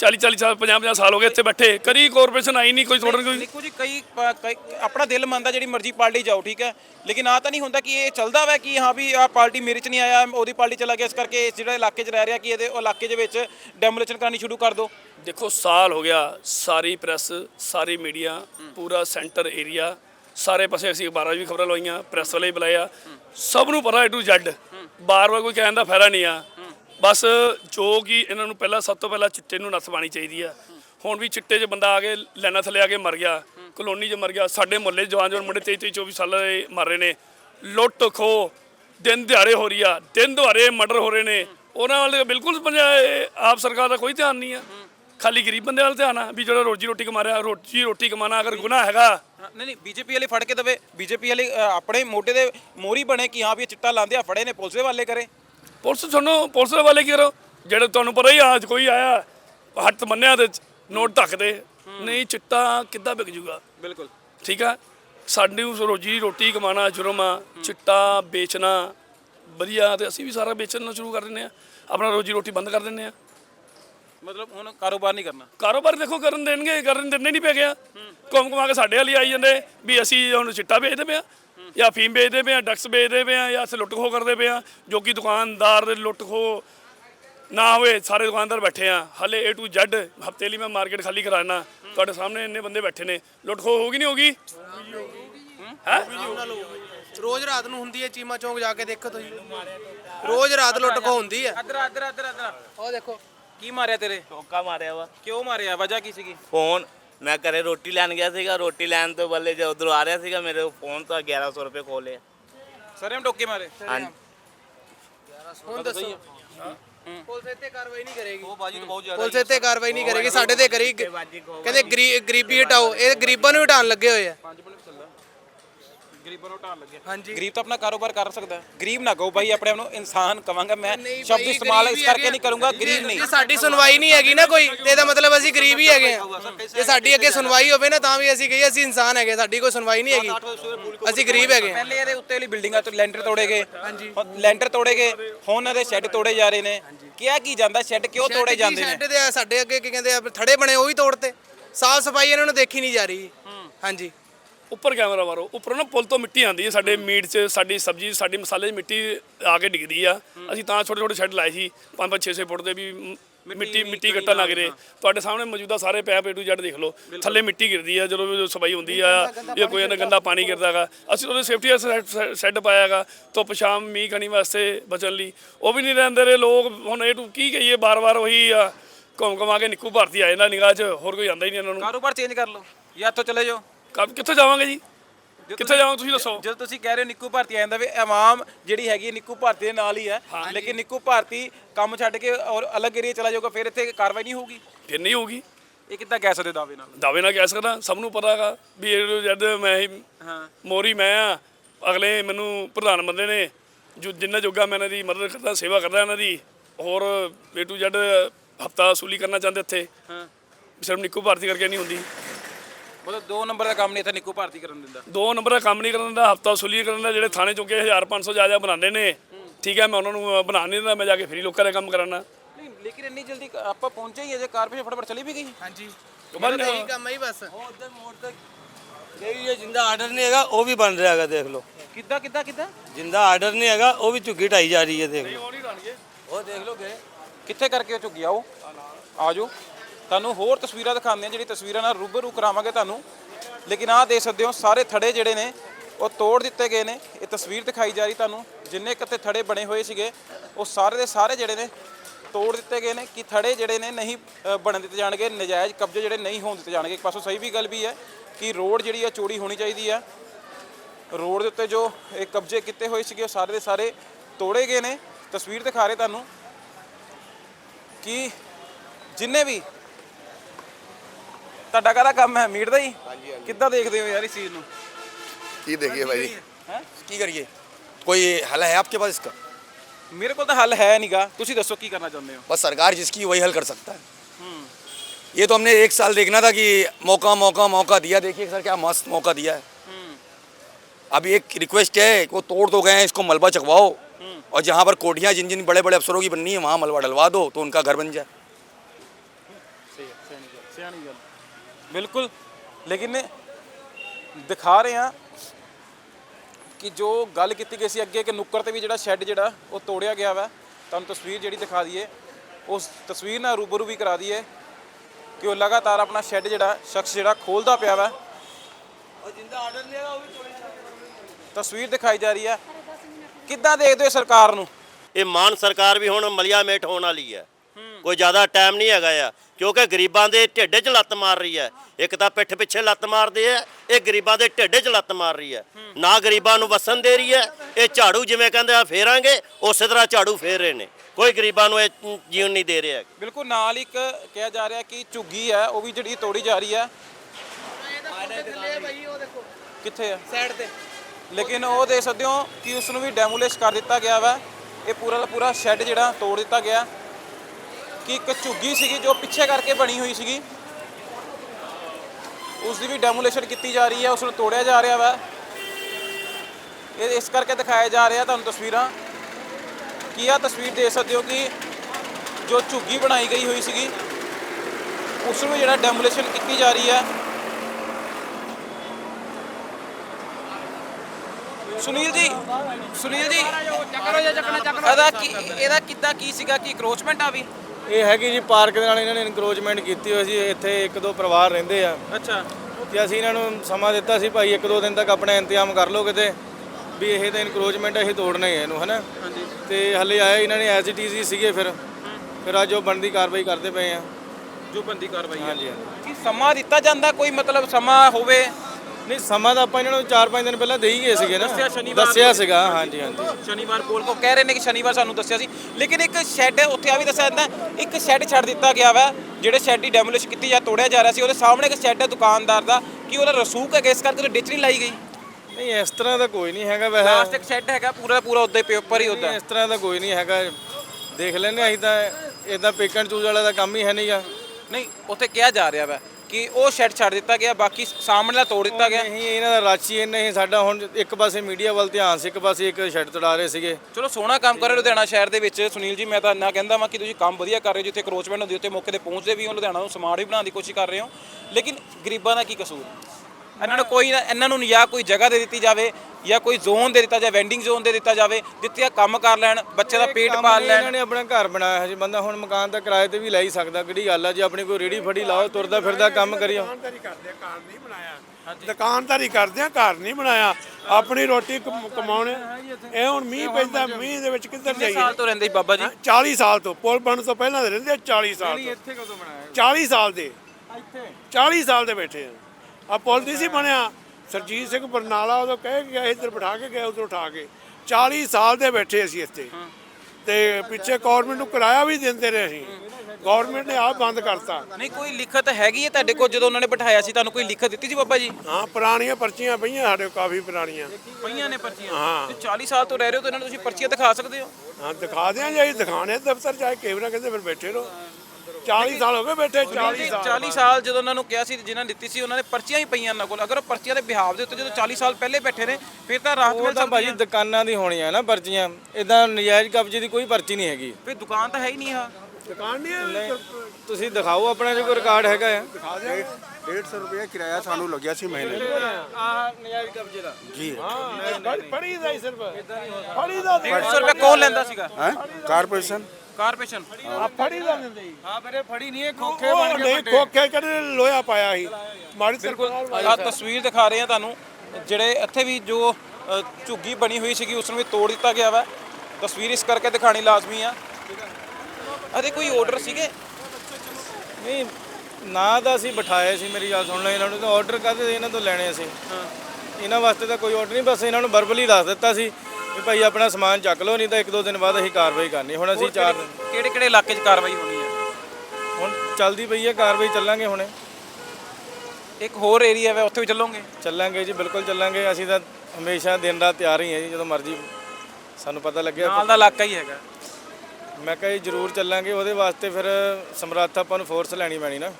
40 40 ਸਾਲ 50 50 ਸਾਲ ਹੋ ਗਏ ਇੱਥੇ ਬੈਠੇ। ਕਦੀ ਕਾਰਪੋਰੇਸ਼ਨ ਆਈ ਨਹੀਂ ਕੋਈ ਤੋੜਨ ਕੋਈ ਨਿੱਕੂ ਜੀ ਕਈ ਪ- ਕਈ- ਆਪਣਾ ਦਿਲ ਮੰਨਦਾ ਜਿਹੜੀ ਮਰਜ਼ੀ ਪਾਰਟੀ ਜਾਓ ਠੀਕ ਹੈ? ਲੇਕਿਨ ਆ ਤਾਂ ਨਹੀਂ ਹੁੰਦਾ ਕਿ ਇਹ ਚੱਲਦਾ ਵਾ ਕਿ ਹਾਂ ਵੀ ਆ ਪਾਰਟੀ ਮੇਰੇ ਚ ਨਹੀਂ ਆਇਆ ਉਹਦੀ ਪਾਰਟੀ ਚਲਾ ਗਿਆ ਇਸ ਕਰਕੇ ਇਸ ਜਿਹੜੇ ਇਲਾਕੇ 'ਚ ਰਹਿ ਰਿਹਾ ਕਿ ਇਹਦੇ ਉਹ ਇਲਾਕੇ ਦੇ ਵਿੱਚ ਡੈਮੋਲੇਸ਼ਨ ਕਰਨੀ ਸ਼ੁਰੂ ਕਰ ਦਿਓ। ਦੇਖੋ ਸਾਲ ਹੋ ਗਿਆ ਸਾਰੀ ਪ੍ਰੈਸ ਸਾਰੀ ਮੀਡੀਆ ਪੂਰਾ ਸੈਂਟਰ ਏਰੀਆ ਸਾਰੇ ਪਾਸੇ ਅਸੀਂ ਅਖਬਾਰਾਂ 'ਚ ਵੀ ਖਬਰਾਂ ਲਵਾਈਆਂ ਪ੍ਰੈਸ ਵਾਲੇ ਵੀ ਬੁਲਾਇਆ। ਸਭ ਨੂੰ ਪਤਾ ਏ ਟੂ ਜ਼ੈਡ। ਬਾਰ-ਬਾਰ ਕੋਈ ਕਹਿਣ ਦਾ ਫਾਇਦਾ ਨਹੀਂ ਆ। ਬਸ ਜੋ ਕਿ ਇਹਨਾਂ ਨੂੰ ਪਹਿਲਾਂ ਸਭ ਤੋਂ ਪਹਿਲਾਂ ਚਿੱਟੇ ਨੂੰ ਨੱਥ ਪਾਣੀ ਚਾਹੀਦੀ ਆ। ਹੁਣ ਵੀ ਚਿੱਟੇ 'ਚ ਬੰਦਾ ਆ ਕੇ ਲੈਣਾ ਥੱਲੇ ਆ ਕੇ ਮਰ ਗਿਆ ਕਲੋਨੀ 'ਚ ਮਰ ਗਿਆ ਸਾਡੇ ਮੁਹੱਲੇ ਜਵਾਨ ਜਵਾਨ ਮੁੰਡੇ 23 24 ਸਾਲ ਦੇ ਮਰ ਰਹੇ ਨੇ। ਲੁੱਟ ਖੋ ਦਿਨ ਦਿਹਾੜੇ ਹੋ ਰਹੀ ਆ ਦਿਨ ਦਿਹਾੜੇ ਮਰਡਰ ਹੋ ਰਹੇ ਨੇ। ਉਹਨਾਂ ਵੱਲ ਬਿਲਕੁਲ ਪੰਜਾਬ ਆਪ ਸਰਕਾਰ ਦਾ ਕੋਈ ਧਿਆਨ ਨਹੀਂ ਆ। ਖਾਲੀ ਗਰੀਬ ਬੰਦੇ ਵੱਲ ਧਿਆਨ ਆ ਵੀ ਜਿਹੜਾ ਰੋਜੀ ਰੋਟੀ ਕਮਾ ਰਿਹਾ ਰੋਜੀ ਰੋਟੀ ਕਮਾਣਾ ਅਗਰ ਗੁਨਾਹ ਹੈਗਾ। ਹਾਂ, ਨਹੀਂ ਨਹੀਂ ਬੀਜੇਪੀ ਵਾਲੇ ਫੜ ਕੇ ਦਵੇ। ਬੀਜੇਪੀ ਵਾਲੇ ਆਪਣੇ ਮੋਢੇ ਦੇ ਮੋਰੀ ਬਣੇ ਕਿ ਹਾਂ ਵੀ ਇਹ ਚਿੱਟਾ ਲਾਉਂਦੇ ਆ ਫੜੇ ਨੇ ਪੁਲਿਸ ਦੇ ਵਾਲੇ ਕਰੇ। ਪੁਲਿਸ ਤੁਹਾਨੂੰ ਪੁਲਿਸ ਵਾਲੇ ਕੀ ਕਰੋ? ਜਿਹੜੇ ਤੁਹਾਨੂੰ ਪਤਾ ਹੀ ਆ, ਅੱਜ ਕੋਈ ਆਇਆ ਹੱਥ ਮੰਨਿਆ ਤੇ ਨੋਟ ਧੱਕਦੇ ਨਹੀਂ ਚਿੱਟਾ ਕਿੱਦਾਂ ਵਿਕ ਜੂਗਾ? ਬਿਲਕੁਲ। ਠੀਕ ਆ? ਸਾਡੀ ਉਸ ਰੋਜੀ ਰੋਟੀ ਕਮਾਣਾ ਜੁਰਮ ਆ ਚਿੱਟਾ ਵੇਚਣਾ ਵਧੀਆ ਤੇ ਅਸੀਂ ਵੀ ਸਾਰਾ ਵੇਚਣਾ ਸ਼ੁਰੂ ਕਰ ਦਿੰਦੇ ਆ। ਆਪਣਾ ਰੋਜੀ ਰੋਟੀ ਬੰਦ ਕਰ ਦਿੰਦੇ ਆ। ਮਤਲਬ ਹੁਣ ਕਾਰੋਬਾਰ ਨਹੀਂ ਕਰਨਾ। ਕਾਰੋਬਾਰ ਦੇਖੋ ਕਰਨ ਦੇਣਗੇ ਕਰਨ ਦਿੰਦੇ ਨਹੀਂ ਪੈ ਗਿਆ। ਘੁੰਮ ਘੁਮਾ ਕੇ ਸਾਡੇ ਵਾਲੀ ਆਈ ਜਾਂਦੇ ਵੀ ਅਸੀਂ ਹੁਣ ਚਿੱਟਾ ਵੇਚਦੇ ਪਏ ਆ। ਜਾਂ ਫੀਮ ਵੇਚਦੇ ਪਏ ਆ ਡਰੱਗਸ ਵੇਚਦੇ ਪਏ ਆ ਜਾਂ ਅਸੀਂ ਲੁੱਟ ਖੋ ਕਰਦੇ ਪਏ ਆ ਜੋ ਕਿ ਦੁਕਾਨਦਾਰ ਦੇ ਲੁੱਟ ਖੋ ਨਾ ਹੋਵੇ ਸਾਰੇ ਦੁਕਾਨਦਾਰ ਬੈਠੇ ਆ। ਹਲੇ A to Z ਹਫ਼ਤੇ ਲਈ ਮੈਂ ਮਾਰਕੀਟ ਖਾਲੀ ਕਰਾਣਾ ਤੁਹਾਡੇ ਸਾਹਮਣੇ ਇੰਨੇ ਬੰਦੇ ਬੈਠੇ ਨੇ। ਲੁੱਟ ਖੋ ਹੋਗੀ ਨਹੀਂ ਹੋਗੀ ਹੈ? ਰੋਜ਼ ਰਾਤ ਨੂੰ ਹੁੰਦੀ ਹੈ ਚੀਮਾ ਚੌਂਕ ਜਾ ਕੇ ਦੇਖੋ ਤੁਸੀਂ। ਰੋਜ਼ ਰਾਤ ਲੁੱਟ ਖੋ ਹੁੰਦੀ ਹੈ। ਅਦਰ ਅਦਰ ਅਦਰ ਅਦਰ ਉਹ ਦੇਖੋ। ਕੀ ਮਾਰਿਆ ਤੇਰੇ? ਧੋਕਾ ਮਾਰਿਆ ਵਾ। ਕਿਉਂ ਮਾਰਿਆ? ਵਜ੍ਹਾ ਕੀ ਸੀਗੀ? ਫੋਨ। ਮੈਂ ਘਰੇ ਰੋਟੀ ਲੈਣ ਗਿਆ ਸੀਗਾ ਰੋਟੀ ਲੈਣ ਤੋਂ ਬੱਲੇ ਜੇ ਉਧਰੋਂ ਆ ਰਿਹਾ ਸੀਗਾ ਮੇਰੇ ਫੋਨ ਤੋਂ 1100 ਰੁਪਏ ਖੋਲੇ ਸਰੇਮ ਟੋਕੇ ਮਾਰੇ। ਹਾਂਜੀ। ਹੁਣ ਦੱਸੋ। ਪੁਲਿਸ ਇੱਥੇ ਕਾਰਵਾਈ ਨਹੀਂ ਕਰੇਗੀ। ਉਹ ਬਾਜੀ ਤਾਂ ਬਹੁਤ ਜ਼ਿਆਦਾ ਪੁਲਿਸ ਇੱਥੇ ਕਾਰਵਾਈ ਨਹੀਂ ਕਰੇਗੀ। ਸਾਡੇ ਤੇ ਕਰੀ ਕਹਿੰਦੇ ਗਰੀ- ਗਰੀਬੀ ਹਟਾਓ। ਇਹ ਗਰੀਬਾਂ ਨੂੰ ਹਟਾਉਣ ਲੱਗੇ ਹੋਏ ਆ। ਗਰੀਬਾਂ ਨੂੰ ਢਾਣ ਲੱਗੇ। ਹਾਂਜੀ। ਗਰੀਬ ਤਾਂ ਆਪਣਾ ਕਾਰੋਬਾਰ ਕਰ ਸਕਦਾ ਹੈ। ਗਰੀਬ ਨਾ ਕਹੋ ਭਾਈ ਆਪਣੇ ਆਪ ਨੂੰ ਇਨਸਾਨ ਕਵਾਂਗਾ ਮੈਂ। ਨਹੀਂ ਸ਼ਬਦ ਭਾਈ, ਇਸਤੇਮਾਲ ਗਰੀਬ ਇਸ ਹੀ ਕਰਕੇ ਹੈਗੇ। ਨਹੀਂ ਕਰੂੰਗਾ ਗਰੀਬ ਨਹੀਂ। ਜੇ ਸਾਡੀ ਸੁਣਵਾਈ ਨਹੀਂ ਹੈਗੀ ਨਾ ਕੋਈ ਤੇ ਇਹਦਾ ਮਤਲਬ ਅਸੀਂ ਗਰੀਬ ਹੀ ਹੈਗੇ ਆ ਜੇ ਸਾਡੀ ਅੱਗੇ ਸੁਣਵਾਈ ਹੋਵੇ ਨਾ ਤਾਂ ਵੀ ਅਸੀਂ ਕਹੀਏ ਅਸੀਂ ਇਨਸਾਨ ਹੈਗੇ ਸਾਡੀ ਕੋਈ ਸੁਣਵਾਈ ਨਹੀਂ ਹੈਗੀ। ਅਸੀਂ ਗਰੀਬ ਹੈਗੇ ਆ। ਪਹਿਲੇ ਇਹਦੇ ਉੱਤੇ ਵਾਲੀ ਬਿਲਡਿੰਗਾਂ ਤੋਂ ਲੈਂਟਰ ਤੋੜੇ ਗਏ। ਹੁਣ ਲੈਂਟਰ ਤੋੜੇ ਗਏ। ਹੁਣ ਇਹਦੇ ਸ਼ੈੱਡ ਤੋੜੇ ਜਾ ਰਹੇ ਨੇ। ਕਿਹਾ ਕੀ ਜਾਂਦਾ ਸ਼ੈੱਡ ਕਿਉਂ ਤੋੜੇ ਜਾਂਦੇ ਨੇ? ਸ਼ੈੱਡ ਦੇ ਆ, ਸਾਡੇ ਅੱਗੇ ਕੀ ਕਹਿੰਦੇ ਆ ਥੜੇ ਬਣੇ ਉਹ ਵੀ ਤੋੜਤੇ। ਸਾਫ਼ ਸਫ਼ਾਈ ਇਹਨਾਂ ਨੂੰ ਦੇਖੀ ਨਹੀਂ ਜਾ ਰਹੀ। ਹਾਂਜੀ। ਉੱਪਰ ਕੈਮਰਾ ਮਾਰੋ ਉੱਪਰੋਂ ਨਾ ਪੁਲ ਤੋਂ ਮਿੱਟੀ ਆਉਂਦੀ ਹੈ ਸਾਡੇ ਮੀਟ 'ਚ ਸਾਡੀ ਸਬਜ਼ੀ ਸਾਡੀ ਮਸਾਲੇ 'ਚ ਮਿੱਟੀ ਆ ਕੇ ਡਿੱਗਦੀ ਆ। ਅਸੀਂ ਤਾਂ ਛੋਟੇ ਛੋਟੇ ਸ਼ੈੱਡ ਲਾਏ ਸੀ 5-5 6-6 ਫੁੱਟ ਦੇ ਵੀ ਮਿੱਟੀ ਮਿੱਟੀ ਕੱਟਣ ਲੱਗ ਰਹੇ। ਤੁਹਾਡੇ ਸਾਹਮਣੇ ਮੌਜੂਦਾ ਸਾਰੇ ਪੈਪ ਏ ਟੂ ਜ਼ੈਡ ਦੇਖ ਲਓ ਥੱਲੇ ਮਿੱਟੀ ਗਿਰਦੀ ਆ ਜਦੋਂ ਜਦੋਂ ਸਫ਼ਾਈ ਹੁੰਦੀ ਆ ਇਹ ਕੋਈ ਨਾ ਗੰਦਾ ਪਾਣੀ ਗਿਰਦਾਗਾ। ਅਸੀਂ ਉਹਦੇ ਸੇਫਟੀ ਸੈੱਟ ਪਾਇਆਗਾ ਧੁੱਪ ਸ਼ਾਮ ਮੀਂਹ ਕਣੀ ਵਾਸਤੇ ਬਚਣ ਲਈ। ਉਹ ਵੀ ਨਹੀਂ ਰਹਿੰਦੇ ਰਹੇ ਲੋਕ ਹੁਣ ਇਹ ਟੂ ਕੀ ਕਹੀਏ ਬਾਰ-ਬਾਰ ਉਹੀ ਆ ਘੁੰਮ ਘੁਮਾ ਕੇ ਨਿੱਕੂ ਭਾਰਤੀ ਆ ਜਾਂਦਾ ਨਿਗਾਹ 'ਚ ਹੋਰ ਕੋਈ ਆਂਦਾ ਹੀ ਨਹੀਂ ਇਹਨਾਂ ਨੂੰ। ਕਾਰੋਬਾਰ ਚੇਂਜ ਕਰ ਲਓ ਜਾਂ ਇੱਥੋਂ ਚਲੇ ਜਾਓ। ਕਬ ਕਿੱਥੇ ਜਾਵਾਂਗੇ ਜੀ? ਕਿੱਥੇ ਜਾਵਾਂ ਤੁਸੀਂ ਦੱਸੋ? ਜਦੋਂ ਤੁਸੀਂ ਕਹਿ ਰਹੇ ਹੋ ਨਿੱਕੂ ਭਾਰਤੀ ਆ ਜਾਂਦਾ ਵੀ ਆਵਾਮ ਜਿਹੜੀ ਹੈਗੀ ਹੈ ਨਿੱਕੂ ਭਾਰਤੀ ਦੇ ਨਾਲ ਹੀ ਹੈ ਲੇਕਿਨ ਨਿੱਕੂ ਭਾਰਤੀ ਕੰਮ ਛੱਡ ਕੇ ਔਰ ਅਲੱਗ ਏਰੀਆ ਚਲਾ ਜਾਊਗਾ ਫਿਰ ਇੱਥੇ ਕਾਰਵਾਈ ਨਹੀਂ ਹੋਊਗੀ? ਫਿਰ ਨਹੀਂ ਹੋਊਗੀ। ਇਹ ਕਿੱਦਾਂ ਕਹਿ ਸਕਦੇ ਦਾਅਵੇ ਨਾਲ? ਦਾਅਵੇ ਨਾਲ ਕਹਿ ਸਕਦਾ ਸਭ ਨੂੰ ਪਤਾ ਹੈਗਾ ਵੀ ਇਹ ਜਦ ਮੈਂ ਹੀ ਹਾਂ। ਮੋਰੀ ਮੈਂ ਆ ਅਗਲੇ ਮੈਨੂੰ ਪ੍ਰਧਾਨ ਮੰਤਰੀ ਨੇ ਜੋ ਜਿੰਨਾ ਜੋਗਾ ਮੈਂ ਇਹਨਾਂ ਦੀ ਮਦਦ ਕਰਦਾ ਸੇਵਾ ਕਰਦਾ ਇਹਨਾਂ ਦੀ ਹੋਰ ਏ ਟੂ ਜ਼ੈਡ ਹਫਤਾ ਵਸੂਲੀ ਕਰਨਾ ਚਾਹੁੰਦੇ ਇੱਥੇ। ਹਾਂ। ਸਿਰਫ ਨਿੱਕੂ ਭਾਰਤੀ ਕਰਕੇ ਨਹੀਂ ਹੁੰਦੀ। ਮਤਲਬ ਦੋ ਨੰਬਰ ਦਾ ਕੰਮ ਨਹੀਂ ਇੱਥੇ ਨਿੱਕੂ ਭਾਰਤੀ ਕਰਨ ਦਿੰਦਾ। ਦੋ ਨੰਬਰ ਦਾ ਕੰਮ ਨਹੀਂ ਕਰਨ ਦਾ ਹਫਤਾ ਵਸੂਲੀ ਕਰਨ ਦਾ ਜਿਹੜੇ ਥਾਣੇ ਚੌਂਕੇ 1500 ਜਾ ਜਾ ਬਣਾਉਂਦੇ ਨੇ। ਠੀਕ ਹੈ ਮੈਂ ਉਹਨਾਂ ਨੂੰ ਬਣਾ ਨਹੀਂ ਦਿੰਦਾ ਮੈਂ ਜਾ ਕੇ ਫਰੀ ਲੋਕਾਂ ਦਾ ਕੰਮ ਕਰਾਨਾ ਨਹੀਂ ਲੇਕਿਨ ਇੰਨੀ ਜਲਦੀ ਕ- ਆਪਾਂ ਪਹੁੰਚੇ ਹੀ ਅਜੇ ਕਾਰਪੋਰੇਸ਼ਨ ਫਟਾਫਟ ਚਲੀ ਵੀ ਗਈ। ਹਾਂਜੀ। ਬੰਨ ਇਹੀ ਕੰਮ ਹੈ ਹੀ ਬਸ। ਨਹੀਂ ਇਹ ਜਿੰਦਾ ਆਰਡਰ ਨਹੀਂ ਹੈਗਾ ਉਹ ਵੀ ਬਣ ਰਿਹਾ ਹੈਗਾ ਦੇਖ ਲਓ। ਕਿੱਦਾਂ ਕਿੱਦਾਂ ਕਿੱਦਾਂ? ਜਿੰਦਾ ਆਰਡਰ ਨਹੀਂ ਹੈਗਾ ਉਹ ਵੀ ਝੁੱਗੀ ਢਾਈ ਜਾ ਰਹੀ ਹੈ ਦੇਖ ਲਓ। ਉਹ ਦੇਖ ਲਓ ਗਏ ਕਿੱਥੇ ਕਰਕੇ ਉਹ ਝੁੱਗੀ ਆਓ ਆਜੋ ਤੁਹਾਨੂੰ ਹੋਰ ਤਸਵੀਰਾਂ ਦਿਖਾਉਂਦੇ ਹਾਂ ਜਿਹੜੀ ਤਸਵੀਰਾਂ ਨਾਲ ਰੂਬਰੂ ਕਰਾਵਾਂਗੇ ਤੁਹਾਨੂੰ। ਲੇਕਿਨ ਆਹ ਦੇਖ ਸਕਦੇ ਹੋ ਸਾਰੇ ਥੜੇ ਜਿਹੜੇ ਨੇ ਉਹ ਤੋੜ ਦਿੱਤੇ ਗਏ ਨੇ। ਇਹ ਤਸਵੀਰ ਦਿਖਾਈ ਜਾ ਰਹੀ ਤੁਹਾਨੂੰ ਜਿੰਨੇ ਕਿਤੇ ਥੜੇ ਬਣੇ ਹੋਏ ਸੀਗੇ ਉਹ ਸਾਰੇ ਦੇ ਸਾਰੇ ਜਿਹੜੇ ਨੇ ਤੋੜ ਦਿੱਤੇ ਗਏ ਨੇ। ਕਿ ਥੜੇ ਜਿਹੜੇ ਨੇ ਨਹੀਂ ਅ, ਬਣਨ ਦਿੱਤੇ ਜਾਣਗੇ ਨਜਾਇਜ਼ ਕਬਜ਼ੇ ਜਿਹੜੇ ਨਹੀਂ ਹੋਣ ਦਿੱਤੇ ਜਾਣਗੇ। ਇੱਕ ਪਾਸੋਂ ਸਹੀ ਵੀ ਗੱਲ ਵੀ ਹੈ ਕਿ ਰੋਡ ਜਿਹੜੀ ਆ ਚੋਰੀ ਹੋਣੀ ਚਾਹੀਦੀ ਹੈ। ਰੋਡ ਦੇ ਉੱਤੇ ਜੋ ਇਹ ਕਬਜ਼ੇ ਕੀਤੇ ਹੋਏ ਸੀਗੇ ਉਹ ਸਾਰੇ ਦੇ ਸਾਰੇ ਤੋੜੇ ਗਏ ਨੇ। ਤਸਵੀਰ ਦਿਖਾ ਰਹੇ ਤੁਹਾਨੂੰ ਕਿ ਜਿੰਨੇ ਵੀ ਤੁਹਾਡਾ ਕਾਹਦਾ ਕੰਮ ਹੈ ਮੀਟ ਦਾ ਹੀ ਕਿੱਦਾਂ ਦੇਖਦੇ ਹੋ ਯਾਰ ਇਸ ਚੀਜ਼ ਨੂੰ ये देखिए भाई ਹੈ ਕੀ ਕਰੀਏ ਕੋਈ ਹੱਲ ਹੈ ਆਪਕੇ ਪਾਸ इसका ਮੇਰੇ ਕੋਲ ਤਾਂ ਹੱਲ ਹੈ ਨਹੀਂਗਾ ਤੁਸੀਂ ਦੱਸੋ ਕੀ ਕਰਨਾ ਚਾਹੁੰਦੇ ਹੋ बस सरकार जिसकी वही हल कर सकता है ये तो हमने एक साल देखना था कि मौका मौका मौका दिया देखिए सर क्या मस्त मौका दिया है अब एक रिक्वेस्ट है कि वो तोड़ तो गए हैं इसको मलबा चकवाओ और जहाँ पर कोठियाँ जिन जिन बड़े बड़े अफसरों की बननी है वहाँ मलबा डलवा दो तो उनका घर बन जाए ਬਿਲਕੁਲ। ਲੇਕਿਨ ਦਿਖਾ ਰਹੇ ਆ ਕਿ ਜੋ ਗੱਲ ਕੀਤੀ ਗਈ ਸੀ ਅੱਗੇ ਕਿ ਨੁੱਕਰ ਤੇ ਵੀ ਜਿਹੜਾ ਸ਼ੈੱਡ ਜਿਹੜਾ ਉਹ ਤੋੜਿਆ ਗਿਆ ਵਾ, ਤੁਹਾਨੂੰ ਤਸਵੀਰ ਜਿਹੜੀ ਦਿਖਾ ਦਈਏ, ਉਸ ਤਸਵੀਰ ਨਾਲ ਰੂਬਰੂ ਵੀ ਕਰਾ ਦਈਏ ਕਿ ਉਹ ਲਗਾਤਾਰ ਆਪਣਾ ਸ਼ੈੱਡ ਜਿਹੜਾ, ਸ਼ਖਸ ਜਿਹੜਾ ਖੋਲਦਾ ਪਿਆ ਵਾ। ਤਸਵੀਰ ਦਿਖਾਈ ਜਾ ਰਹੀ ਹੈ। ਕਿੱਦਾਂ ਦੇਖਦੇ ਹੋ ਸਰਕਾਰ ਨੂੰ? ਇਹ ਮਾਨ ਸਰਕਾਰ ਵੀ ਹੁਣ ਮਲਿਆ ਮੇਟ ਹੋਣ ਵਾਲੀ ਹੈ। ਕੋਈ ਜ਼ਿਆਦਾ ਟਾਈਮ ਨਹੀਂ ਹੈਗਾ ਆ ਕਿਉਂਕਿ ਗਰੀਬਾਂ ਦੇ ਢਿੱਡ 'ਚ ਲੱਤ ਮਾਰ ਰਹੀ ਹੈ। ਇੱਕ ਤਾਂ ਪਿੱਠ ਪਿੱਛੇ ਲੱਤ ਮਾਰਦੇ ਆ ਇਹ ਗਰੀਬਾਂ ਦੇ ਢਿੱਡ 'ਚ ਲੱਤ ਮਾਰ ਰਹੀ ਹੈ। ਨਾ ਗਰੀਬਾਂ ਨੂੰ ਵਸਣ ਦੇ ਰਹੀ ਹੈ ਇਹ ਝਾੜੂ ਜਿਵੇਂ ਕਹਿੰਦੇ ਆ ਫੇਰਾਂਗੇ ਉਸੇ ਤਰ੍ਹਾਂ ਝਾੜੂ ਫੇਰ ਰਹੇ ਨੇ। ਕੋਈ ਗਰੀਬਾਂ ਨੂੰ ਇਹ ਜੀਣ ਨਹੀਂ ਦੇ ਰਿਹਾ ਬਿਲਕੁਲ ਨਾਲ ਇੱਕ ਕਿਹਾ ਜਾ ਰਿਹਾ ਕਿ ਝੁੱਗੀ ਹੈ ਉਹ ਵੀ ਜਿਹੜੀ ਤੋੜੀ ਜਾ ਰਹੀ ਹੈ। ਕਿੱਥੇ ਆ? ਸਾਈਡ ਤੇ। ਲੇਕਿਨ ਉਹ ਦੇਖ ਸਕਦੇ ਹੋ ਕਿ ਉਸ ਨੂੰ ਵੀ ਡੈਮੋਲਿਸ਼ ਕਰ ਦਿੱਤਾ ਗਿਆ ਵਾ। ਇਹ ਪੂਰਾ ਦਾ ਪੂਰਾ ਸ਼ੈੱਡ ਜਿਹੜਾ ਤੋੜ ਦਿੱਤਾ ਗਿਆ। ਕਿ ਇੱਕ ਝੁੱਗੀ ਸੀਗੀ ਜੋ ਪਿੱਛੇ ਕਰਕੇ ਬਣੀ ਹੋਈ ਸੀਗੀ। ਉਸ ਦੀ ਵੀ ਡੈਮੋਲੇਸ਼ਨ ਕੀਤੀ ਜਾ ਰਹੀ ਹੈ ਉਸ ਨੂੰ ਤੋੜਿਆ ਜਾ ਰਿਹਾ ਵਾ। ਇਹ ਇਸ ਕਰਕੇ ਦਿਖਾਇਆ ਜਾ ਰਿਹਾ ਤੁਹਾਨੂੰ ਤਸਵੀਰਾਂ। ਕੀ ਆ ਤਸਵੀਰ ਦੇਖ ਸਕਦੇ ਹੋ ਕਿ ਜੋ ਝੁੱਗੀ ਬਣਾਈ ਗਈ ਹੋਈ ਸੀਗੀ ਉਸ ਨੂੰ ਜਿਹੜਾ ਡੈਮੋਲੇਸ਼ਨ ਕੀਤੀ ਜਾ ਰਹੀ ਹੈ। ਸੁਨੀਲ ਜੀ ਸੁਨੀਲ ਜੀ ਇਹਦਾ ਕੀ ਇਹਦਾ ਕਿੱਦਾਂ ਕੀ ਸੀਗਾ ਕਿ ਕਰੋਚਮੈਂਟ ਆ ਵੀ? ਇਹ ਹੈਗੀ ਜੀ ਪਾਰਕ ਦੇ ਨਾਲ ਇਹਨਾਂ ਨੇ ਇਨਕਰੋਚਮੈਂਟ ਕੀਤੀ ਹੋਈ ਸੀ ਇੱਥੇ ਇੱਕ ਦੋ ਪਰਿਵਾਰ ਰਹਿੰਦੇ ਆ। ਅੱਛਾ। ਤੇ ਅਸੀਂ ਇਹਨਾਂ ਨੂੰ ਸਮਾਂ ਦਿੱਤਾ ਸੀ ਭਾਈ ਇੱਕ ਦੋ ਦਿਨ ਤੱਕ ਆਪਣਾ ਇੰਤਜ਼ਾਮ ਕਰ ਲਓ ਕਿਤੇ ਵੀ ਇਹ ਤਾਂ ਇਨਕਰੋਚਮੈਂਟ ਅਸੀਂ ਤੋੜਨਾ ਹੀ ਹੈ ਇਹਨੂੰ ਹਨਾ? ਹਾਂਜੀ। ਤੇ ਹਲੇ ਆਏ ਇਹਨਾਂ ਨੇ ਐਜ਼ ਇਟ ਇਜ਼ ਹੀ ਸੀਗੇ ਫਿਰ। ਫਿਰ ਅੱਜ ਉਹ ਬਣਦੀ ਕਾਰਵਾਈ ਕਰਦੇ ਪਏ ਆ। ਜੋ ਬੰਦੀ ਕਾਰਵਾਈ ਹੈ ਹਾਂਜੀ ਹਾਂਜੀ। ਕੀ ਸਮਾਂ ਦਿੱਤਾ ਜਾਂਦਾ ਕੋਈ ਮਤਲਬ ਸਮਾਂ ਹੋਵੇ? ਨਹੀਂ ਸਮਾਂ ਤਾਂ ਆਪਾਂ ਇਹਨਾਂ ਨੂੰ 4-5 ਦਿਨ ਪਹਿਲਾਂ ਦੇ ਹੀ ਗਏ ਸੀਗੇ ਨਾ। ਦੱਸਿਆ ਸ਼ਨੀਵਾਰ ਦੱਸਿਆ ਨੂੰ। ਸੀਗਾ ਹਾਂਜੀ ਹਾਂਜੀ। ਸ਼ਨੀਵਾਰ ਕੋਲ ਕੋ ਕਹਿ ਰਹੇ ਨੇ ਕਿ ਸ਼ਨੀਵਾਰ ਸਾਨੂੰ ਦੱਸਿਆ ਸੀ। ਲੇਕਿਨ ਇੱਕ ਸ਼ੈੱਡ ਉੱਥੇ ਆ ਵੀ ਦੱਸਿਆ ਜਾਂਦਾ ਇੱਕ ਸ਼ੈੱਡ ਛੱਡ ਦਿੱਤਾ ਗਿਆ ਵਾ ਜਿਹੜੇ ਸ਼ੈੱਡ ਦੀ ਡੈਮੋਲਿਸ਼ ਕੀਤੀ ਜਾਂ ਤੋੜਿਆ ਜਾ ਰਿਹਾ ਸੀ ਉਹਦੇ ਸਾਹਮਣੇ ਇੱਕ ਸ਼ੈੱਡ ਹੈ ਦੁਕਾਨਦਾਰ ਦਾ ਕਿ ਉਹਦਾ ਰਸੂਕ ਹੈ ਇਸ ਕਰਕੇ ਉਹ ਡਿਚ ਨਹੀਂ ਲਾਈ ਗਈ। ਨਹੀਂ ਇਸ ਤਰ੍ਹਾਂ ਦਾ ਕੋਈ ਨਹੀਂ ਹੈਗਾ ਵੈਸੇ। ਇੱਕ ਸ਼ੈੱਡ ਹੈਗਾ ਪੂਰਾ ਪੂਰਾ ਉੱਤੇ ਪੇਪਰ ਹੀ ਨਹੀਂ, ਉੱਦਾਂ ਇਸ ਤਰ੍ਹਾਂ ਦਾ ਕੋਈ ਨਹੀਂ ਹੈਗਾ। ਦੇਖ ਲੈਂਦੇ ਅਸੀਂ ਤਾਂ ਇਦਾਂ ਪੇਕਣ ਚੂਜ ਵਾਲਾ ਦਾ ਕੰਮ ਹੀ ਹੈ ਨਹੀਂਗਾ ਨਹੀਂ ਉੱਥੇ ਕਿਹਾ ਜਾ ਰਿਹਾ ਵਾ ਕਿ ਉਹ ਸ਼ੈੱਡ ਛੱਡ ਦਿੱਤਾ ਗਿਆ ਬਾਕੀ ਸਾਹਮਣੇ ਦਾ ਤੋੜ ਦਿੱਤਾ ਗਿਆ। ਨਹੀਂ ਇਹਨਾਂ ਦਾ ਰਾਚੀ ਇੰਨਾ ਹੀ ਸਾਡਾ ਹੁਣ ਇੱਕ ਪਾਸੇ ਮੀਡੀਆ ਵੱਲ ਧਿਆਨ ਸੀ ਇੱਕ ਪਾਸੇ ਇੱਕ ਸ਼ੈੱਡ ਤੜਾ ਰਹੇ ਸੀਗੇ। ਚਲੋ ਸੋਹਣਾ ਕੰਮ ਕਰ ਰਹੇ ਲੁਧਿਆਣਾ ਸ਼ਹਿਰ ਦੇ ਵਿੱਚ ਸੁਨੀਲ ਜੀ ਮੈਂ ਤਾਂ ਇੰਨਾ ਕਹਿੰਦਾ ਵਾਂ ਕਿ ਤੁਸੀਂ ਕੰਮ ਵਧੀਆ ਕਰ ਰਹੇ ਹੋ ਜਿੱਥੇ ਕਰੋਚਮੈਂਟ ਹੁੰਦੀ ਉੱਥੇ ਮੌਕੇ ਤੇ ਪਹੁੰਚਦੇ ਵੀ ਹੋ ਲੁਧਿਆਣਾ ਨੂੰ ਸਮਾਰਟ ਵੀ ਬਣਾਉਣ ਦੀ ਕੋਸ਼ਿਸ਼ ਕਰ ਰਹੇ ਹੋ। ਲੇਕਿਨ ਗਰੀਬਾਂ ਦਾ ਕੀ ਕਸੂਰ? ਇਹਨਾਂ ਨੂੰ ਕੋਈ ਇਹਨਾਂ ਨੂੰ ਜਾਂ ਕੋਈ ਜਗ੍ਹਾ ਦੇ ਦਿੱਤੀ ਜਾਵੇ ਜਾਂ ਕੋਈ ਜ਼ੋਨ ਦੇ ਦਿੱਤਾ ਜਾਵੇ ਵੈਂਡਿੰਗ ਜ਼ੋਨ ਦੇ ਦਿੱਤਾ ਜਾਵੇ ਜਿੱਥੇ ਇਹ ਕੰਮ ਕਰ ਲੈਣ ਬੱਚੇ ਦਾ ਪੇਟ ਪਾਲ ਲੈਣ। ਇਹਨਾਂ ਨੇ ਆਪਣਾ ਘਰ ਬਣਾਇਆ ਹੈ ਜੀ ਬੰਦਾ ਹੁਣ ਮਕਾਨ ਤਾਂ ਕਿਰਾਏ ਤੇ ਵੀ ਲੈ ਹੀ ਸਕਦਾ ਕਿਹੜੀ ਗੱਲ ਆ ਜੇ ਆਪਣੀ ਕੋਈ ਰੇੜੀ ਫੜੀ ਲਾਓ ਤੁਰਦਾ ਫਿਰਦਾ ਕੰਮ ਕਰੀਓ। ਦੁਕਾਨਦਾਰੀ ਕਰਦੇ ਆ, ਘਰ ਨਹੀਂ ਬਣਾਇਆ ਦੁਕਾਨਦਾਰੀ ਕਰਦੇ ਆ ਘਰ ਨਹੀਂ ਬਣਾਇਆ ਆਪਣੀ ਰੋਟੀ ਕਮ- ਕਮਾਉਣੇ। ਇਹ ਹੁਣ ਮੀਂਹ ਪੈਂਦਾ ਮੀਂਹ ਦੇ ਵਿੱਚ ਕਿੱਧਰ ਜਾਈਏ? ਸਾਲ ਤੋਂ ਰਹਿੰਦੇ ਸੀ ਬਾਬਾ ਜੀ? 40 ਸਾਲ ਤੋਂ ਪੁਲ ਬਣਨ ਤੋਂ ਪਹਿਲਾਂ ਦੇ ਰਹਿੰਦੇ ਆ 40 ਸਾਲ ਤੋਂ। ਇੱਥੇ ਕਦੋਂ ਬਣਾਇਆ? 40 ਸਾਲ ਦੇ। 40 ਸਾਲ ਦੇ ਬੈਠੇ ਆ। ਆ ਪੁਲ ਸੀ ਬਣਿਆ। ਸਰਜੀਤ ਸਿੰਘ ਬਰਨਾਲਾ ਉਦੋਂ ਕਹਿ ਕੇ ਗਿਆ ਇੱਧਰ ਬਿਠਾ ਕੇ ਗਿਆ ਉਧਰ ਉਠਾ ਕੇ। 40 ਸਾਲ ਦੇ ਬੈਠੇ ਅਸੀਂ ਇੱਥੇ। ਤੇ ਪਿੱਛੇ ਗਵਰਨਮੈਂਟ ਨੂੰ ਕਿਰਾਇਆ ਵੀ ਦਿੰਦੇ ਰਹੇ ਅਸੀਂ। ਗਵਰਨਮੈਂਟ ਨੇ ਆਪ ਬੰਦ ਕਰਤਾ। ਨਹੀਂ ਕੋਈ ਲਿਖਤ ਹੈਗੀ ਹੈ ਤੁਹਾਡੇ ਕੋਲ? ਜਦੋਂ ਉਹਨਾਂ ਨੇ ਬਿਠਾਇਆ ਸੀ ਤੁਹਾਨੂੰ ਕੋਈ ਲਿਖਤ ਦਿੱਤੀ ਸੀ ਬਾਬਾ ਜੀ? ਹਾਂ ਪੁਰਾਣੀਆਂ ਪਰਚੀਆਂ ਪਈਆਂ ਸਾਡੇ ਕੋਲ ਕਾਫੀ ਪੁਰਾਣੀਆਂ। ਪਈਆਂ ਨੇ ਪਰਚੀਆਂ? ਹਾਂ। ਤੇ 40 ਸਾਲ ਤੋਂ ਰਹਿ ਰਹੇ ਹੋ ਤਾਂ ਇਹਨਾਂ ਨੂੰ ਤੁਸੀਂ ਪਰਚੀਆਂ ਦਿਖਾ ਸਕਦੇ ਹੋ? ਹਾਂ ਦਿਖਾ ਦਿਆਂ ਜੀ ਦਿਖਾਣੇ ਦਫ਼ਤਰ ਜਾ ਕੇ ਕੇਵਰਾ ਕਹਿੰਦੇ ਫਿਰ ਬੈਠੇ ਰਹੋ। 40 ਸਾਲ ਹੋ ਗਏ ਬੈਠੇ 40 ਸਾਲ। 40 ਸਾਲ ਜਦੋਂ ਉਹਨਾਂ ਨੂੰ ਕਿਹਾ ਸੀ ਜਿਨ੍ਹਾਂ ਨੇ ਦਿੱਤੀ ਸੀ ਉਹਨਾਂ ਨੇ ਪਰਚੀਆਂ ਹੀ ਪਈਆਂ ਉਹਨਾਂ ਕੋਲ। ਅਗਰ ਉਹ ਪਰਚੀਆਂ ਦੇ ਬਿਹਾਵ ਦੇ ਉੱਤੇ ਜਦੋਂ 40 ਸਾਲ ਪਹਿਲੇ ਬੈਠੇ ਨੇ ਫਿਰ ਤਾਂ ਰਾਹਤ ਉਹ ਮਿਲ ਤਾਂ ਸਕਦੀ ਭਾਜੀ ਹੈ ਦੁਕਾਨਾਂ ਦੀ ਹੋਣੀਆਂ ਨਾ ਪਰਚੀਆਂ। ਇਦਾਂ ਨਜਾਇਜ਼ ਕਬਜ਼ੇ ਦੀ ਕੋਈ ਪਰਚੀ ਨਹੀਂ ਹੈਗੀ। ਫਿਰ ਦੁਕਾਨ ਤਾਂ ਹੈ ਹੀ ਨਹੀਂ ਆ। ਦੁਕਾਨ ਨਹੀਂ ਹੈ ਤੁਸੀਂ ਦਿਖਾਓ ਆਪਣਾ ਜੇ ਕੋਈ ਰਿਕਾਰਡ ਹੈਗਾ ਆ। 150 ਰੁਪਏ ਕਿਰਾਇਆ ਸਾਨੂੰ ਲੱਗਿਆ ਸੀ ਮਹੀਨੇ ਆਹ ਨਜਾਇਜ਼ ਕਬਜ਼ੇ ਦਾ। ਜੀ। ਹਾਂ ਫੜੀ ਦਾ ਹੀ ਸਿਰਫ। ਫੜੀ ਦਾ ਦੇ 150 ਰੁਪਏ ਕੌਣ ਲੈਂਦਾ ਸੀਗਾ? ਹੈ? ਕਾਰਪੋਰੇਸ਼ਨ। ਕਾਰਪੋਰੇਸ਼ਨ। ਆ ਫੜੀ ਦਾ ਦਿੰਦੇ ਜੀ। ਹਾਂ ਮੇਰੇ ਫੜੀ ਨਹੀਂ ਇਹ ਖੋਖੇ ਉਹ ਨਹੀਂ ਖੋਖੇ ਕਿਹੜੇ ਲੋਹਾ ਪਾਇਆ ਸੀ? ਮਾੜੀ ਸਰਕਾਰ ਆ ਤਸਵੀਰ ਦਿਖਾ ਰਹੇ ਆ ਤੁਹਾਨੂੰ। ਜਿਹੜੇ ਇੱਥੇ ਵੀ ਜੋ ਅ, ਝੁੱਗੀ ਬਣੀ ਹੋਈ ਸੀਗੀ ਉਸ ਨੂੰ ਵੀ ਤੋੜ ਦਿੱਤਾ ਗਿਆ ਵਾ। ਤਸਵੀਰ ਇਸ ਕਰਕੇ ਦਿਖਾਣੀ ਲਾਜ਼ਮੀ ਆ। ਅਰੇ ਕੋਈ ਆਰਡਰ ਸੀਗੇ? ਨਹੀਂ ਨਾ ਤਾਂ ਅਸੀਂ ਬਿਠਾਏ ਸੀ ਮੇਰੀ ਗੱਲ ਸੁਣ ਲਓ ਇਹਨਾਂ ਨੂੰ ਤਾਂ ਆਰਡਰ ਕਾਹਦੇ ਇਹਨਾਂ ਤੋਂ ਲੈਣੇ ਅਸੀਂ ਇਹਨਾਂ ਵਾਸਤੇ ਤਾਂ ਕੋਈ ਆਰਡਰ ਨਹੀਂ ਬਸ ਇਹਨਾਂ ਨੂੰ ਵਰਬਲੀ ਦੱਸ ਦਿੱਤਾ ਸੀ। ਕਿ ਭਾਈ ਆਪਣਾ ਸਮਾਨ ਚੱਕ ਲਓ ਨਹੀਂ ਤਾਂ ਇੱਕ ਦੋ ਦਿਨ ਬਾਅਦ ਅਸੀਂ ਕਾਰਵਾਈ ਕਰਨੀ। ਹੁਣ ਅਸੀਂ ਚਾਰ ਕਿਹੜੇ ਕਿਹੜੇ ਇਲਾਕੇ 'ਚ ਕਾਰਵਾਈ ਹੋਣੀ ਹੈ ਹੁਣ ਚੱਲਦੀ ਪਈ ਹੈ ਕਾਰਵਾਈ ਚੱਲਾਂਗੇ ਹੁਣੇ। ਇੱਕ ਹੋਰ ਏਰੀਆ ਵਾ ਉੱਥੇ ਵੀ ਚੱਲੋਗੇ? ਚੱਲਾਂਗੇ ਜੀ ਬਿਲਕੁਲ ਚੱਲਾਂਗੇ। ਅਸੀਂ ਤਾਂ ਹਮੇਸ਼ਾ ਦਿਨ ਰਾਤ ਤਿਆਰ ਹੀ ਹਾਂ ਜੀ ਜਦੋਂ ਮਰਜ਼ੀ ਸਾਨੂੰ ਪਤਾ ਲੱਗਿਆ। ਨਾਲ ਦਾ ਇਲਾਕਾ ਹੀ ਹੈਗਾ। ਮੈਂ ਕਿਹਾ ਜੀ ਜ਼ਰੂਰ ਚੱਲਾਂਗੇ। ਉਹਦੇ ਵਾਸਤੇ ਫਿਰ ਸਮਰੱਥ ਆਪਾਂ ਨੂੰ ਫੋਰਸ ਲੈਣੀ ਪੈਣੀ ਨਾ।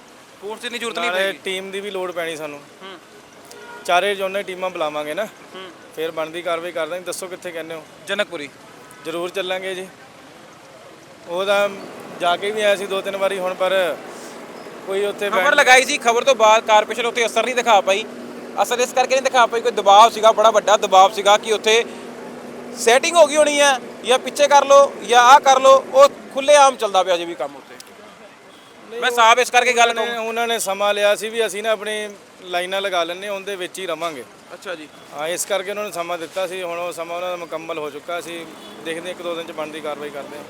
ਫੋਰਸ ਦੀ ਜ਼ਰੂਰਤ ਨਹੀਂ ਨਾਲੇ ਪੈਗੀ ਟੀਮ ਦੀ ਵੀ ਲੋੜ ਪੈਣੀ ਸਾਨੂੰ। ਚਾਰੇ ਜੋਨੇ ਟੀਮਾਂ ਬੁਲਾਵਾਂਗੇ ਨਾ। ਫਿਰ ਬਣਦੀ ਕਾਰਵਾਈ ਕਰ ਦਾਂਗੇ ਦੱਸੋ ਕਿੱਥੇ ਕਹਿੰਦੇ ਹੋ? ਜਨਕਪੁਰੀ। ਜ਼ਰੂਰ ਚੱਲਾਂਗੇ ਜੀ। ਉਹਦਾ ਜਾ ਕੇ ਵੀ ਆਇਆ ਸੀ ਦੋ ਤਿੰਨ ਵਾਰੀ ਹੁਣ ਪਰ ਕੋਈ ਉੱਥੇ ਖਬਰ ਲਗਾਈ ਸੀ। ਖਬਰ ਤੋਂ ਬਾਅਦ ਕਾਰਪੋਰੇਸ਼ਨ ਉੱਤੇ ਅਸਰ ਨਹੀਂ ਦਿਖਾ ਪਾਈ। ਅਸਰ ਇਸ ਕਰਕੇ ਨਹੀਂ ਦਿਖਾ ਪਾਈ। ਕੋਈ ਦਬਾਅ ਸੀਗਾ ਬੜਾ ਵੱਡਾ ਦਬਾਅ ਸੀਗਾ ਕਿ ਉੱਥੇ ਸੈਟਿੰਗ ਹੋ ਗਈ ਹੋਣੀ ਹੈ। ਜਾਂ ਪਿੱਛੇ ਕਰ ਲਓ ਜਾਂ ਆਹ ਕਰ ਲਓ। ਉਹ ਖੁੱਲੇ ਆਮ ਚੱਲਦਾ ਪਿਆ ਜੇ ਵੀ ਕੰਮ ਮੈਂ ਸਾਫ਼ ਇਸ ਕਰਕੇ ਗੱਲ ਉਹਨਾਂ ਨੇ- ਉਹਨਾਂ ਨੇ ਸਮਾਂ ਲਿਆ ਸੀ ਵੀ ਅਸੀਂ ਨਾ ਆਪਣੀ ਲਾਈਨਾਂ ਲਗਾ ਲੈਣੇ ਉਹਦੇ ਵਿੱਚ ਹੀ ਰਵਾਂਗੇ। ਅੱਛਾ ਜੀ। ਹਾਂ ਇਸ ਕਰਕੇ ਉਹਨਾਂ ਨੂੰ ਸਮਾਂ ਦਿੱਤਾ ਸੀ ਹੁਣ ਉਹ ਸਮਾਂ ਉਹਨਾਂ ਦਾ ਮੁਕੰਮਲ ਹੋ ਚੁੱਕਾ ਅਸੀਂ ਦੇਖਦੇ ਹਾਂ ਇੱਕ ਦੋ ਦਿਨ ਚ ਬਣਦੀ ਕਾਰਵਾਈ ਕਰਦੇ ਹਾਂ।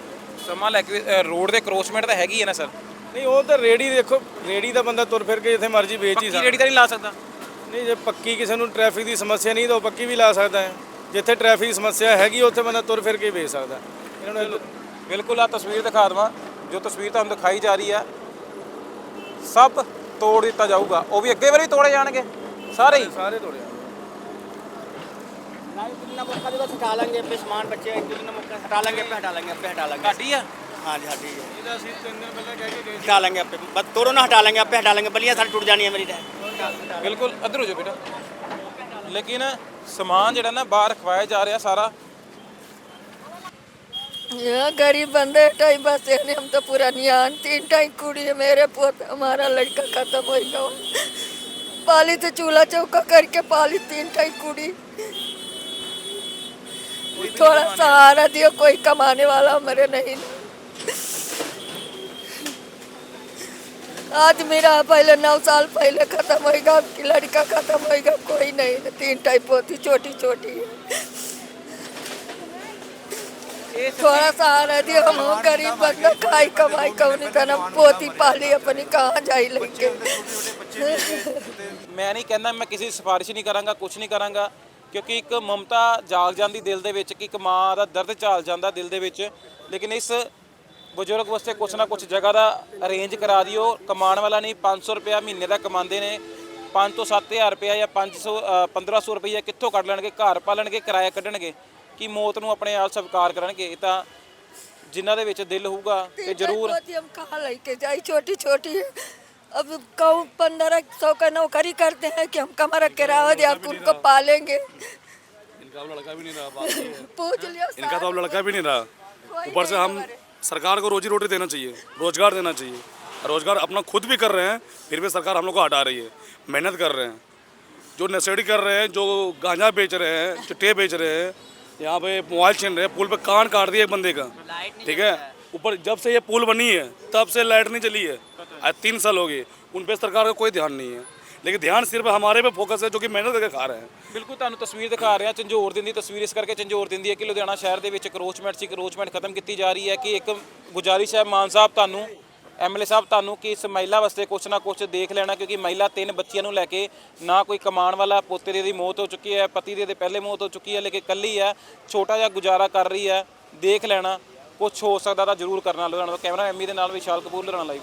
ਸਮਾਂ ਲੈ ਕੇ ਰੋਡ ਦੇ ਕਰੋਸਮੈਂਟ ਤਾਂ ਹੈਗੀ ਹੈ ਨਾ ਸਰ? ਨਹੀਂ ਉਹ ਤਾਂ ਰੇੜੀ ਦੇਖੋ ਰੇੜੀ ਦਾ ਬੰਦਾ ਤੁਰ ਫਿਰ ਕੇ ਜਿੱਥੇ ਮਰਜ਼ੀ ਵੇਚ ਹੀ ਪੱਕੀ ਸਕਦਾ। ਰੇੜੀ ਤਾਂ ਨਹੀਂ ਲਾ ਸਕਦਾ? ਨਹੀਂ ਜੇ ਪੱਕੀ ਕਿਸੇ ਨੂੰ ਟ੍ਰੈਫਿਕ ਦੀ ਸਮੱਸਿਆ ਨਹੀਂ ਤਾਂ ਉਹ ਪੱਕੀ ਵੀ ਲਾ ਸਕਦਾ ਹੈ। ਜਿੱਥੇ ਟ੍ਰੈਫਿਕ ਦੀ ਸਮੱਸਿਆ ਹੈਗੀ ਉੱਥੇ ਬੰਦਾ ਤੁਰ ਫਿਰ ਕੇ ਵੇਚ ਸਕਦਾ। ਇਹਨਾਂ ਨੂੰ ਬਿਲਕੁਲ ਆ ਤਸਵੀਰ ਦਿਖਾ ਦਵਾਂ। ਜੋ ਤਸਵੀਰ ਤੁਹਾਨੂੰ ਦਿਖਾਈ ਜਾ ਰਹੀ ਹੈ ਸਭ ਤੋੜ ਦਿੱਤਾ ਜਾਊਗਾ। ਉਹ ਵੀ ਅੱਗੇ ਵਾਰੀ ਤੋੜੇ ਜਾਣਗੇ। ਸਾਰੇ ਸਾਰੇ ਤੋੜੇ ਨਾ ਹਟਾ ਲਾਂਗੇ ਆਪੇ ਹਟਾ ਲਾਂਗੇ ਆਪੇ ਹਟਾ ਲਾਂਗੇ ਆਪੇ ਆ? ਹਾਂਜੀ ਸਾਡੀ ਇਹਦਾ ਅਸੀਂ ਤਿੰਨ ਦਿਨ ਪਹਿਲਾਂ ਕਹਿ ਕੇ ਗਏ ਹਟਾ ਲਾਂਗੇ ਆਪੇ ਬਸ ਤੋੜੋ ਨਾ ਹਟਾ ਲਾਂਗੇ ਆਪੇ ਹਟਾ ਲਾਂਗੇ। ਬਲੀਆਂ ਸਾਡੀ ਟੁੱਟ ਜਾਣੀਆਂ ਮੇਰੀ ਟਾਇਰ ਬਿਲਕੁਲ ਲੇਕਿਨ ਸਮਾਨ ਜਿਹੜਾ ਨਾ ਬਾਹਰ ਖਵਾਇਆ ਜਾ ਰਿਹਾ ਸਾਰਾ। यहाँ गरीब बंदे टाइम बस ने हम तो पूरा नियान तीन टाइम कुड़ी है मेरे पोत हमारा लड़का खत्म हो गया। पाली तो चूल्हा चौका करके पाली तीन टाइम कुड़ी। थोड़ा सहारा दियो कोई कमाने वाला हमारे नहीं। आज मेरा पहले नौ साल पहले खत्म होएगा आपकी लड़का खत्म होएगा कोई नहीं तीन टाइप पोती छोटी छोटी है। थोड़ा सहारा दियो हम हो गरीब बंदा खाई कमाई कौनी करना पोती पाली अपनी कहाँ जाई लेके ਮੈਂ ਨਹੀਂ ਕਹਿੰਦਾ ਮੈਂ ਕਿਸੇ ਦੀ ਸਿਫਾਰਿਸ਼ ਨਹੀਂ ਕਰਾਂਗਾ ਕੁਝ ਨਹੀਂ ਕਰਾਂਗਾ ਕਿਉਂਕਿ ਇੱਕ ਮਮਤਾ ਜਾਗ ਜਾਂਦੀ ਦਿਲ ਦੇ ਵਿੱਚ ਕਿ ਇੱਕ ਮਾਂ ਦਾ ਦਰਦ ਝਾਲ ਜਾਂਦਾ ਦਿਲ ਦੇ ਵਿੱਚ ਲੇਕਿਨ ਇਸ ਬਜ਼ੁਰਗ ਵਾਸਤੇ ਕੁਛ ਨਾ ਕੁਛ ਜਗ੍ਹਾ ਦਾ ਅਰੇਂਜ ਕਰਾ ਦਿਓ ਕਮਾਉਣ ਵਾਲਾ ਨਹੀਂ 500 ਰੁਪਇਆ ਮਹੀਨੇ ਦਾ ਕਮਾਉਂਦੇ ਨੇ 5 ਤੋਂ 7000 ਰੁਪਇਆ ਜਾਂ 500 ਅ, 1500 ਰੁਪਇਆ ਕਿੱਥੋਂ ਕੱਢ ਲੈਣਗੇ ਘਰ ਪਾਲਣਗੇ ਕਿਰਾਇਆ ਕੱਢਣਗੇ ਕਿ ਮੌਤ ਨੂੰ ਆਪਣੇ ਆਪ ਸਵੀਕਾਰ ਕਰਨਗੇ ਇਹ ਤਾਂ ਜਿਨ੍ਹਾਂ ਦੇ ਵਿੱਚ ਦਿਲ ਹੋਊਗਾ ਤੇ ਜ਼ਰੂਰ पोती हम कहाँ लेके जाए छोटी छोटी है अब कहूँ पंद्रह सौ का नौकरी करते हैं कि हम कमरा किराया दे आप उनको पालेंगे इनका अब लड़का भी नहीं रहा बात ये है। पूछ लियो इनका तो अब लड़का भी नहीं रहा कोई ऊपर से नहीं हम सरकार को रोजी रोटी देना चाहिए रोजगार देना चाहिए रोजगार अपना खुद भी कर रहे हैं फिर भी सरकार हम लोग को हटा रही है मेहनत कर रहे हैं जो नशेड़ी कर रहे हैं जो गांजा बेच रहे हैं चिट्टे बेच रहे हैं यहाँ पे मोबाइल छीन रहे हैं पुल पे कान काट दिया एक बंदे का ठीक है ऊपर जब से ये पुल बनी है तब से लाइट नहीं चली है आज तीन साल हो गए उन पे सरकार का कोई ध्यान नहीं है लेकिन ध्यान सिर्फ हमारे पे फोकस है जो कि मेहनत करके खा रहे हैं ਬਿਲਕੁਲ ਤੁਹਾਨੂੰ ਤਸਵੀਰ ਦਿਖਾ ਰਿਹਾ ਝੰਜੋਰ ਦਿਨ ਦੀ ਤਸਵੀਰ ਇਸ ਕਰਕੇ ਝੰਜੋਰ ਦਿਨ ਦੀ ਹੈ ਕਿ ਲੁਧਿਆਣਾ ਸ਼ਹਿਰ ਦੇ ਵਿੱਚ ਕਰੋਚਮੈਂਟ ਸੀ ਕਰੋਚਮੈਂਟ ਖਤਮ ਕੀਤੀ ਜਾ ਰਹੀ ਹੈ ਕਿ ਇੱਕ ਗੁਜ਼ਾਰਿਸ਼ ਹੈ ਮਾਨ ਸਾਹਿਬ ਤੁਹਾਨੂੰ ਐਮਐਲਏ ਸਾਹਿਬ, ਤੁਹਾਨੂੰ ਕਿ ਇਸ ਮਹਿਲਾ ਵਾਸਤੇ ਕੁਛ ਨਾ ਕੁਛ ਦੇਖ ਲੈਣਾ, ਕਿਉਂਕਿ ਮਹਿਲਾ ਤਿੰਨ ਬੱਚਿਆਂ ਨੂੰ ਲੈ ਕੇ ਨਾ ਕੋਈ ਕਮਾਉਣ ਵਾਲਾ ਪੋਤੇ ਦੀ ਮੌਤ ਹੋ ਚੁੱਕੀ ਹੈ, ਪਤੀ ਦੀ ਦੇ ਪਹਿਲੇ ਮੌਤ ਹੋ ਚੁੱਕੀ ਹੈ, ਲੇਕਿਨ ਇਕੱਲੀ ਹੈ, ਛੋਟਾ ਜਿਹਾ ਗੁਜ਼ਾਰਾ ਕਰ ਰਹੀ ਹੈ, ਦੇਖ ਲੈਣਾ ਕੁਝ ਹੋ ਸਕਦਾ ਤਾਂ ਜ਼ਰੂਰ ਕਰਨਾ, ਲੁਧਿਆਣਾ ਤੋਂ ਕੈਮਰਾ ਐਮੀ ਦੇ ਨਾਲ ਵਿਸ਼ਾਲ ਕਪੂਰ, ਲੁਧਿਆਣਾ ਲਾਈਵ